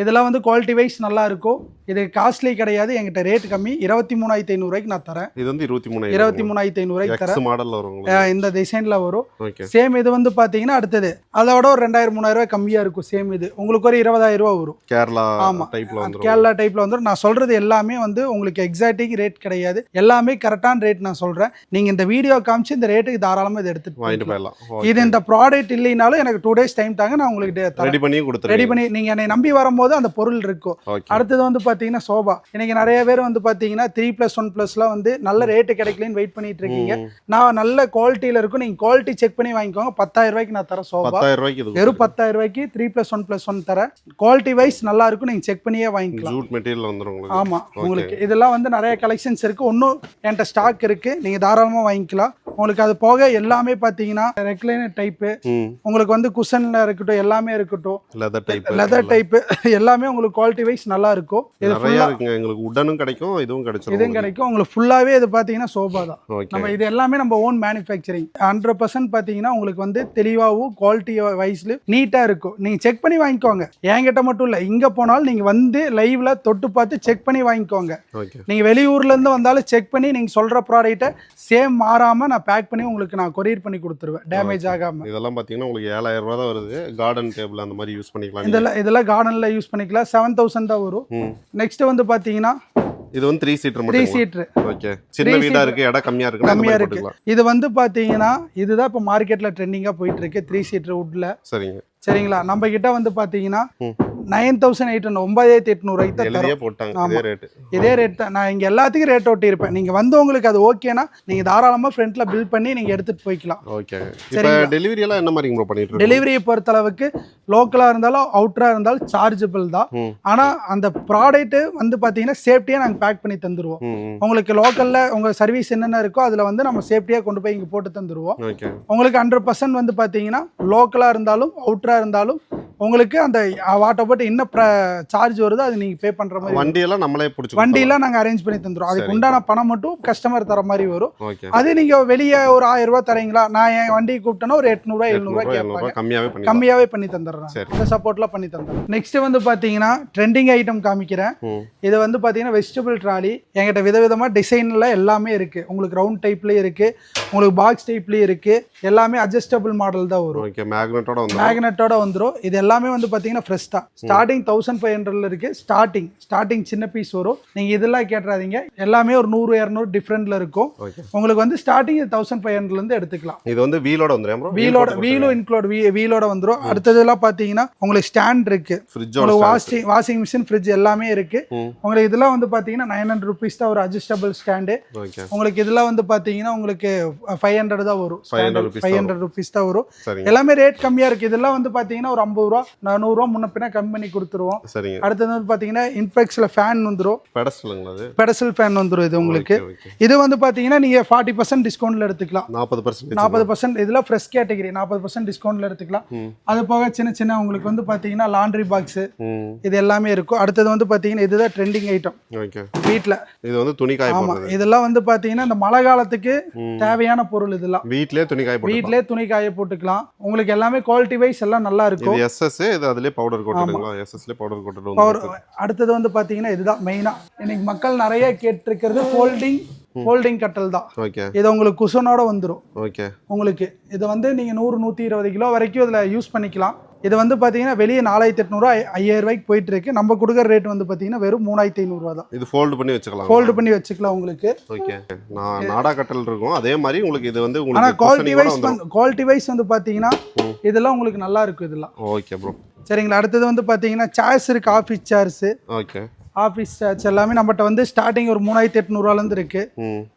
இதெல்லாம் வந்து குவாலிட்டி வைஸ் நல்லா இருக்கும். இது காஸ்ட்லி கிடையாது. என்கிட்ட ரேட் கம்மி. இருபத்தி மூணாயிரத்தி ஐநூறுரூவாய்க்கு நான் தரேன். இது வந்து இருபத்தி மூணு இருபத்தி மூணாயிரத்தி ஐநூறுரூவாய்க்கு தரேன். மாடல்ல வரும் இந்த டிசைனில் வரும். சேம் இது வந்து பார்த்தீங்கன்னா அடுத்தது. அதோட ஒரு ரெண்டாயிரம் மூணாயிரம் ரூபாய் கம்மியாக இருக்கும். சேம் இது. உங்களுக்கு ஒரு இருபதாயிரம் ரூபா வரும். கேரளா ஆமா. டைப்ல வந்துரும். கேரளா டைப்ல வந்துடும் நான் சொல்றது எல்லாமே வந்து உங்களுக்கு எக்ஸாக்டிக் ரேட் கிடையாது. எல்லாமே கரெக்டான ரேட் நான் சொல்றேன். நீங்க இந்த வீடியோ காமிச்சு இந்த ரேட்டுக்கு தாராளமா இதை. போயிடலாம். இது இந்த ப்ராடக்ட் இல்லைனாலும் எனக்கு டூ டேஸ் டைம் தாங்க நான் உங்களுக்கு ரெடி பண்ணி ரெடி கொடுத்துருங்க பண்ணி நீங்க என்னை நம்பி வரும்போது அந்த பொருள் இருக்கும். அடுத்தது வந்து பாத்தீங்கன்னா சோபா. இன்னைக்கு நிறைய பேர் வந்து பாத்தீங்கன்னா த்ரீ பிளஸ் ஒன் பிளஸ்லாம் வந்து நல்ல ரேட்டு கிடைக்கலன்னு வெயிட் பண்ணிட்டு இருக்கீங்க. நான் நல்ல குவாலிட்டியில இருக்கும். நீங்க குவாலிட்டி செக் பண்ணி வாங்கிக்கோங்க. பத்தாயிரம் ரூபாய்க்கு நான் தரேன் சோபா. வெறும் பத்தாயிரம் ரூபாய்க்கு three plus one plus one தரேன். குவாலிட்டி வைஸ் நல்லா இருக்கும். நீங்க செக் பண்ணியே வாங்கிக்கலாம். ஜூட் மெட்டீரியல் ஆமா உங்களுக்கு. இதெல்லாம் வந்து நிறைய கலெக்ஷன்ஸ் இருக்கு. ஒன்றும் என்கிட்ட ஸ்டாக் இருக்கு. நீங்க தாராளமா வாங்கிக்கலாம். உங்களுக்கு அது போக எல்லாமே பாத்தீங்கன்னா ரெக்லைனர் டைப்பு உங்களுக்கு வந்து குஷன்ல இருக்கட்டும் எல்லாமே இருக்கட்டும். லெதர் டைப் லெதர் டைப்பு எல்லாமே உங்களுக்கு குவாலிட்டி வைஸ் நல்லா இருக்கும். இது நிறைய ஃபுல்லா இருக்குங்க. எங்களுக்கு உடனும் கிடைக்கும் இதுவும் கிடைச்சிரும் இதுவும் கிடைக்கும். உங்களுக்கு ஃபுல்லாவே இது பாத்தீங்கன்னா சோபா தான். நம்ம இது எல்லாமே நம்ம ஓன் மேனுஃபேக்சரிங் ஹண்ட்ரட் பர்சன்ட் பார்த்தீங்கன்னா உங்களுக்கு வந்து தெளிவாகவும் குவாலிட்டி வைஸ்ல நீட்டாக இருக்கும். நீங்கள் செக் பண்ணி வாங்கிக்கோங்க. என்கிட்ட மட்டும் இல்லை இங்கே போனாலும் நீங்கள் வந்து லைவ்ல தொட்டு பார்த்து செக் பண்ணி வாங்கிக்கோங்க. நீங்கள் வெளியூர்லேருந்து வந்தாலும் செக் பண்ணி நீங்கள் சொல்கிற ப்ராடக்ட்டை சேம் மாறாமல் நான் பேக் பண்ணி உங்களுக்கு நான் கொரியர் பண்ணி கொடுத்துருவேன். டேமேஜ் ஆகாமல் இதெல்லாம் பாத்தீங்கன்னா உங்களுக்கு ஏழாயிரம் ரூபாய் தான் வருது. கார்டன் டேபிள் அந்த மாதிரி யூஸ் பண்ணிக்கலாம். இதெல்லாம் இதெல்லாம் கார்டனில் யூஸ் பண்ணிக்கலாம். செவன் தௌசண்ட் தான் வரும். நெக்ஸ்ட் வந்து பார்த்தீங்கன்னா இது வந்து three seater three seater okay சின்ன வீடா. இருக்கு இடம் கம்மியா இருக்கு மாதிரி இருக்கு. இது வந்து பார்த்தீங்கன்னா இதுதான் இப்போ மார்க்கெட்டில் ட்ரெண்டிங்காக போயிட்டு இருக்கு. த்ரீ சீட்டர் வுட்ல சரிங்க. சரிங்களா? நம்ம கிட்ட வந்து பாத்தீங்கன்னா. நைன் தௌசண்ட் எயிட் ஹண்ட்ரட் ஒன்பதாயிரத்தி எட்நூறுவாய்க்கு தான் ஆமா. இதே ரேட் தான். நான் இங்க எல்லாத்துக்கும் ரேட் ஒட்டி இருப்பேன். நீங்க வந்து உங்களுக்கு அது ஓகேனா நீங்க தாராளமா ஃப்ரண்ட்ல பில் பண்ணி நீங்க எடுத்துட்டு போய்க்கலாம். ஓகே சரிங்களா? டெலிவரி எல்லாம் என்ன மாதிரி பண்ணிட்டு டெலிவரியை பொறுத்தளவுக்கு லோக்கலா இருந்தாலும் அவுட்டரா இருந்தாலும் சார்ஜபிள் தான். ஆனா அந்த ப்ராடக்ட் வந்து பாத்தீங்கன்னா சேஃப்டியா நாங்க பேக் பண்ணி தந்துருவோம். உங்களுக்கு லோக்கல்ல உங்க சர்வீஸ் என்னென்ன இருக்கோ அதுல வந்து நம்ம சேஃப்டியா கொண்டு போய் இங்க போட்டு தந்துருவோம். உங்களுக்கு ஹண்ட்ரட் பர்சன்ட் வந்து பாத்தீங்கன்னா லோக்கலா இருந்தாலும் அவுட்டரா இருந்தாலும் உங்களுக்கு அந்த வாட்டர் போட்டு என்ன சார்ஜ் வருதோ அது நீங்க பே பண்ற மாதிரி. வண்டியெல்லாம் நம்மளே பிடிச்சி வண்டியெல்லாம் நாங்க அரேஞ்ச் பண்ணி தந்துருவோம் அதுக்கு. உண்டான பணம் மட்டும் கஸ்டமர் தர மாதிரி வரும். அது நீங்க வெளியே ஒரு ஆயிரம் ரூபாய் தரீங்களா? நான் என் வண்டி கூப்பிட்டேன்னா ஒரு எட்நூறுவா எழுநூறுவா கேட்பாங்க. எழுநூறுவா கம்மியாவே பண்ணி தந்துடுறேன். இந்த சப்போர்ட்லாம் பண்ணி தந்துடுறேன். நெக்ஸ்ட் வந்து பாத்தீங்கன்னா ட்ரெண்டிங் ஐட்டம் காமிக்கிறேன். இது வந்து பாத்தீங்கன்னா வெஜிடபிள் ட்ராலி என்கிட்ட விதவிதமா டிசைன்ல எல்லாமே இருக்கு. உங்களுக்கு ரவுண்ட் டைப்லயும் இருக்கு. உங்களுக்கு பாக்ஸ் டைப்லயும் இருக்கு. எல்லாமே அட்ஜஸ்டபிள் மாடல் தான் வரும். மேக்னெட்டோட வந்து மேக்னெட்டோட வந்துரும். இது எல்லாமே வந்து பாத்தீங்கன்னா ஃப்ரெஷ் தான். ஸ்டார்டிங் தௌசண்ட் ஃபைவ் ஹண்ட்ரட்ல இருக்கு. ஸ்டார்டிங் ஸ்டார்டிங் சின்ன பீஸ் வரும். நீங்க இதெல்லாம் கேட்டுறாதீங்க. எல்லாமே ஒரு நூறு இரநூறு டிஃப்ரெண்ட்ல இருக்கும். உங்களுக்கு வந்து ஸ்டார்டிங் தௌசண்ட் ஃபைவ் ஹண்ட்ரட்ல இருந்து எடுத்துக்கலாம். இது வந்து வீலோட வந்துடும் வீலோட வீலும் இன்க்ளூட் வீலோட வந்துரும். அடுத்ததெல்லாம் பாத்தீங்கன்னா உங்களுக்கு ஸ்டாண்ட் இருக்கு. உங்களுக்கு வாஷிங் வாஷிங் மிஷின் ஃப்ரிட்ஜ் எல்லாமே இருக்கு. ம். உங்களுக்கு இதெல்லாம் வந்து பாத்தீங்கன்னா நைன் ஹண்ட்ரட் ருபீஸ் தான் ஒரு அட்ஜஸ்டபிள் ஸ்டாண்டு உங்களுக்கு இதெல்லாம் வந்து பாத்தீங்கன்னா உங்களுக்கு ஃபைவ் ஹண்ட்ரட் தான் வரும். 500 rupees ஃபைவ் ஹண்ட்ரட் ருபீஸ் தான் வரும். எல்லாமே ரேட் கம்மியா இருக்கு. இதெல்லாம் வந்து பாத்தீங்கன்னா ஒரு ஐம்பது ரூபா நானூறுரூவா முன்ன பின்ன கம்மி பண்ணி கொடுத்துருவோம். சரிங்க. அடுத்தது வந்து பாத்தீங்கன்னா இன்ஃபெக்ஸ்ல ஃபேன் வந்துரும். பெடஸ்டலுங்களா அது? பெடசல் ஃபேன் வந்துரும் இது உங்களுக்கு. இது வந்து பாத்தீங்கன்னா நீங்க ஃபார்ட்டி பர்சன்ட் டிஸ்கவுண்ட்ல எடுத்துக்கலாம். நாற்பது பர்சன்டேஜ் நாற்பது பர்சன்ட் இதில் ஃப்ரெஷ் கேட்டகரி நாற்பது பர்சன்ட் டிஸ்கவுண்ட்ல எடுத்துக்கலாம். அது போக சின்ன சின்ன உங்களுக்கு வந்து பாத்தீங்கன்னா லாண்ட்ரி பாக்ஸ் இது எல்லாமே இருக்கும். அடுத்தது வந்து பாத்தீங்கன்னா இதுதான் ட்ரெண்டிங் ஐட்டம் வீட்டில் இது வந்து துணி காய ஆமா. போடுறது. இதெல்லாம் வந்து பாத்தீங்கன்னா இந்த மழை காலத்துக்கு. தேவையான பொருள் இதெல்லாம். வீட்லயே துணி காய வீட்டிலே துணி காய போட்டுக்கலாம். உங்களுக்கு எல்லாமே குவாலிட்டி வைஸ் எல்லாம் நல்லா இருக்கும் எஸ்எஸ் இது அதுலயே பவுடர் கோட்டுங்களா எஸ்எஸ்லயே பவுடர் கோட்டு Power- அடுத்தது வந்து பாத்தீங்கன்னா இதுதான் மெயினா இன்னைக்கு மக்கள் நிறைய கேட்டிருக்கிறது ஃபோல்டிங் ஃபோல்டிங் கட்டல் தான். ஓகே. இது உங்களுக்கு குஷனோட வந்துடும் ஓகே. உங்களுக்கு இது வந்து நீங்க நூறு நூத்தி இருபது கிலோ வரைக்கும் இதுல யூஸ் பண்ணிக்கலாம். இது வந்து பாத்தீங்கன்னா வெளியே நாலாயிரத்தி எட்நூறுவா ஐயாயிரம் ரூபாய்க்கு போயிட்டு இருக்கு நம்ம கொடுக்குற ரேட் வந்து பாத்தீங்கன்னா வெறும் மூணாயிரத்தி ஐநூறுரூவா தான். இது ஃபோல்டு பண்ணி வச்சுக்கலாம். ஃபோல்டு பண்ணி வச்சுக்கலாம் உங்களுக்கு. ஓகே நான் நாடா கட்டல் இருக்கும். அதே மாதிரி உங்களுக்கு இது வந்து ஆனா உங்களுக்கு குவாலிட்டி வைஸ் குவாலிட்டி வைஸ் வந்து பாத்தீங்கன்னா இதெல்லாம் உங்களுக்கு நல்லா இருக்கும் இதெல்லாம். ஓகே ப்ரோ சரிங்களா? அடுத்தது வந்து பாத்தீங்கன்னா சேர்ஸ் இருக்கு office chairs okay office chairs எல்லாமே நம்மகிட்ட வந்து ஸ்டார்டிங் ஒரு மூணாயிரத்தி எட்நூறுவாலேருந்து இருக்கு.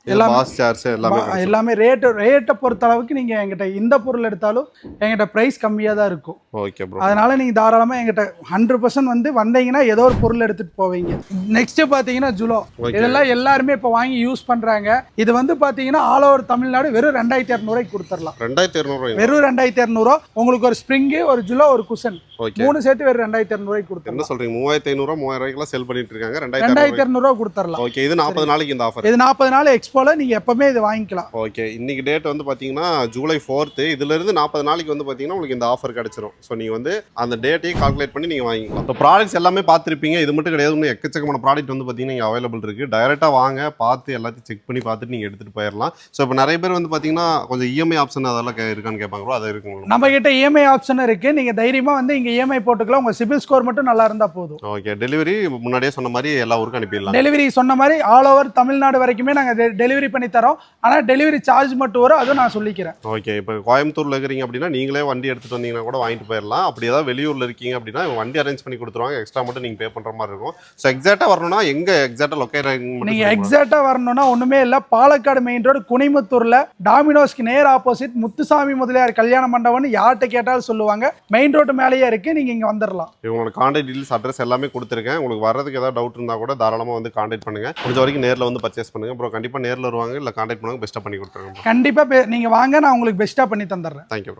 எல்லாமே- சேர்ஸ் எல்லாமே எல்லாமே ரேட்டு ரேட்டை பொறுத்த அளவுக்கு நீங்க எங்கிட்ட எந்த பொருள் எடுத்தாலும் எங்கிட்ட ப்ரைஸ் கம்மியாக தான் இருக்கும். ஓகே அதனால நீங்க தாராளமா எங்கிட்ட ஹண்ட்ரட் பர்சன்ட் வந்து வந்தீங்கன்னா ஏதோ ஒரு பொருள் எடுத்துட்டு போவீங்க. நெக்ஸ்ட் பாத்தீங்கன்னா ஜுலோ. இதெல்லாம் எல்லாருமே இப்போ வாங்கி யூஸ் பண்றாங்க. இது வந்து பாத்தீங்கன்னா ஆல் ஓவர் தமிழ்நாடு வெறும் ரெண்டாயிரத்தி இரநூறுவாய்க்கு கொடுத்துடலாம். ரெண்டாயிரத்தி இரநூறுவா வெறும் ரெண்டாயிரத்தி இரநூறுவா உங்களுக்கு ஒரு ஸ்ப்ரிங்கு ஒரு ஜுலோ ஒரு குஷன் மூணு சேர்த்து வெறும் ரெண்டாயிரத்தி இரநூறுவாய்க்கு என்ன கொடுத்துடலாம். சொல்றீங்க? மூவாயிரத்தி ஐநூறுவா மூவாயிரம் ரூபாய்க்குலாம் செல் பண்ணிட்டு இருக்காங்க. ரெண்டாயிரத்தி இரநூறுவா கொடுத்துடலாம். ஓகே இது நாற்பது நாளைக்கு இந்த ஆஃபர் இது நாற்பது நாள் எக்ஸ்போல நீங்க எப்பவுமே இது வாங்கிக்கலாம். ஓகே இன்னைக்கு டேட் வந்து பாத்தீங்கன்னா ஜூலை ஃபோர்த்து இதுல இருந்து நாற்பது நாளைக்கு வந்து பாத்தீங்கன்னா உங்களுக்கு இந்த ஆஃபர் கிடைச்சிரும். ஸோ நீங்க வந்து அந்த டேட்டையும் கால்குலேட் பண்ணி நீங்க வாங்கிக்கலாம். இப்போ ப்ராடக்ட்ஸ் எல்லாமே பார்த்துருப்பீங்க. இது மட்டும் கிடையாது. எக்கச்சக்கமான ப்ராடக்ட் வந்து பாத்தீங்கன்னா அவைலபிள் இருக்கு. டைரக்டா வாங்க பார்த்து எல்லாத்தையும் செக் பண்ணி பார்த்துட்டு நீங்க எடுத்துட்டு போயிடலாம். ஸோ இப்போ நிறைய பேர் வந்து பாத்தீங்கன்னா கொஞ்சம் இஎம்ஐ ஆப்ஷன் அதெல்லாம் இருக்கான்னு கேட்பாங்க. அது இருக்குங்களா நம்ம கிட்ட இஎம்ஐ ஆப்ஷன் இருக்கு. நீங்க தைரியமா வந்து இங்க இஎம்ஐ போட்டுக்கலாம் உங்க சிபில் ஸ்கோர் மட்டும் நல்லா இருந்தா போதும். ஓகே டெலிவரி முன்னாடியே சொன்ன மாதிரி எல்லா ஊருக்கும் அனுப்பிடலாம். டெலிவரி சொன்ன மாதிரி ஆல் ஓவர் தமிழ்நாடு வரைக்குமே நாங்கள் டெலிவரி பண்ணி தரோம். ஆனால் டெலிவரி சார்ஜ் மட்டும் வரும் அதுவும் நான் சொல்லிக்கிறேன். ஓகே இப்போ கோயம்புத்தூர்ல இருக்கிறீங்க அப்படின்னா நீங்களே வண்டி எடுத்துட்டு வந்தீங்கன்னா கூட வாங்கிட்டு போயிடலாம். அப்படி ஏதாவது வெளியூர்ல இருக்கீங்க அப்படின்னா வண்டி அரேஞ்ச் பண்ணி கொடுத்துருவாங்க. எக்ஸ்ட்ரா மட்டும் நீங்க பே பண்ற மாதிரி இருக்கும். ஸோ எக்ஸாக்டா வரணும்னா எங்க எக்ஸாக்டா லொக்கேட் நீங்க எக்ஸாக்டா வரணும்னா ஒண்ணுமே இல்ல. பாலக்காடு மெயின் ரோடு குனிமுத்தூர்ல டாமினோஸ்க்கு நேர் ஆப்போசிட் முத்துசாமி முதலியார் கல்யாண மண்டபம்னு யார்கிட்ட கேட்டாலும் சொல்லுவாங்க. மெயின் ரோடு மேலேயே இருக்கு. நீங்க இங்க வந்துடலாம் இவங்களோட கான்டாக்ட் டீடைல்ஸ் அட்ரஸ் எல்லாமே கொடுத்துருக்கேன். உங்களுக்கு வர்றதுக்கு ஏதாவது டவுட் இருந்தால் கூட தாராளமாக வந்து கான்டாக்ட் பண்ணுங்க. முடிஞ்ச வரைக்கும் நேரில் வந்து பர்ச்சேஸ் பண்ணுங்க. அப்புறம் கண்டிப்பாக நேரில் வருவாங்க. இல்லை கான்டாக்ட் பண்ணுங்க பெஸ்ட்டாக பண்ணி கொடுத்துருங்க கண்டிப்பா பே- நீங்க வாங்க நான் உங்களுக்கு பெஸ்டா பண்ணி தந்துடுறேன். Thank you bro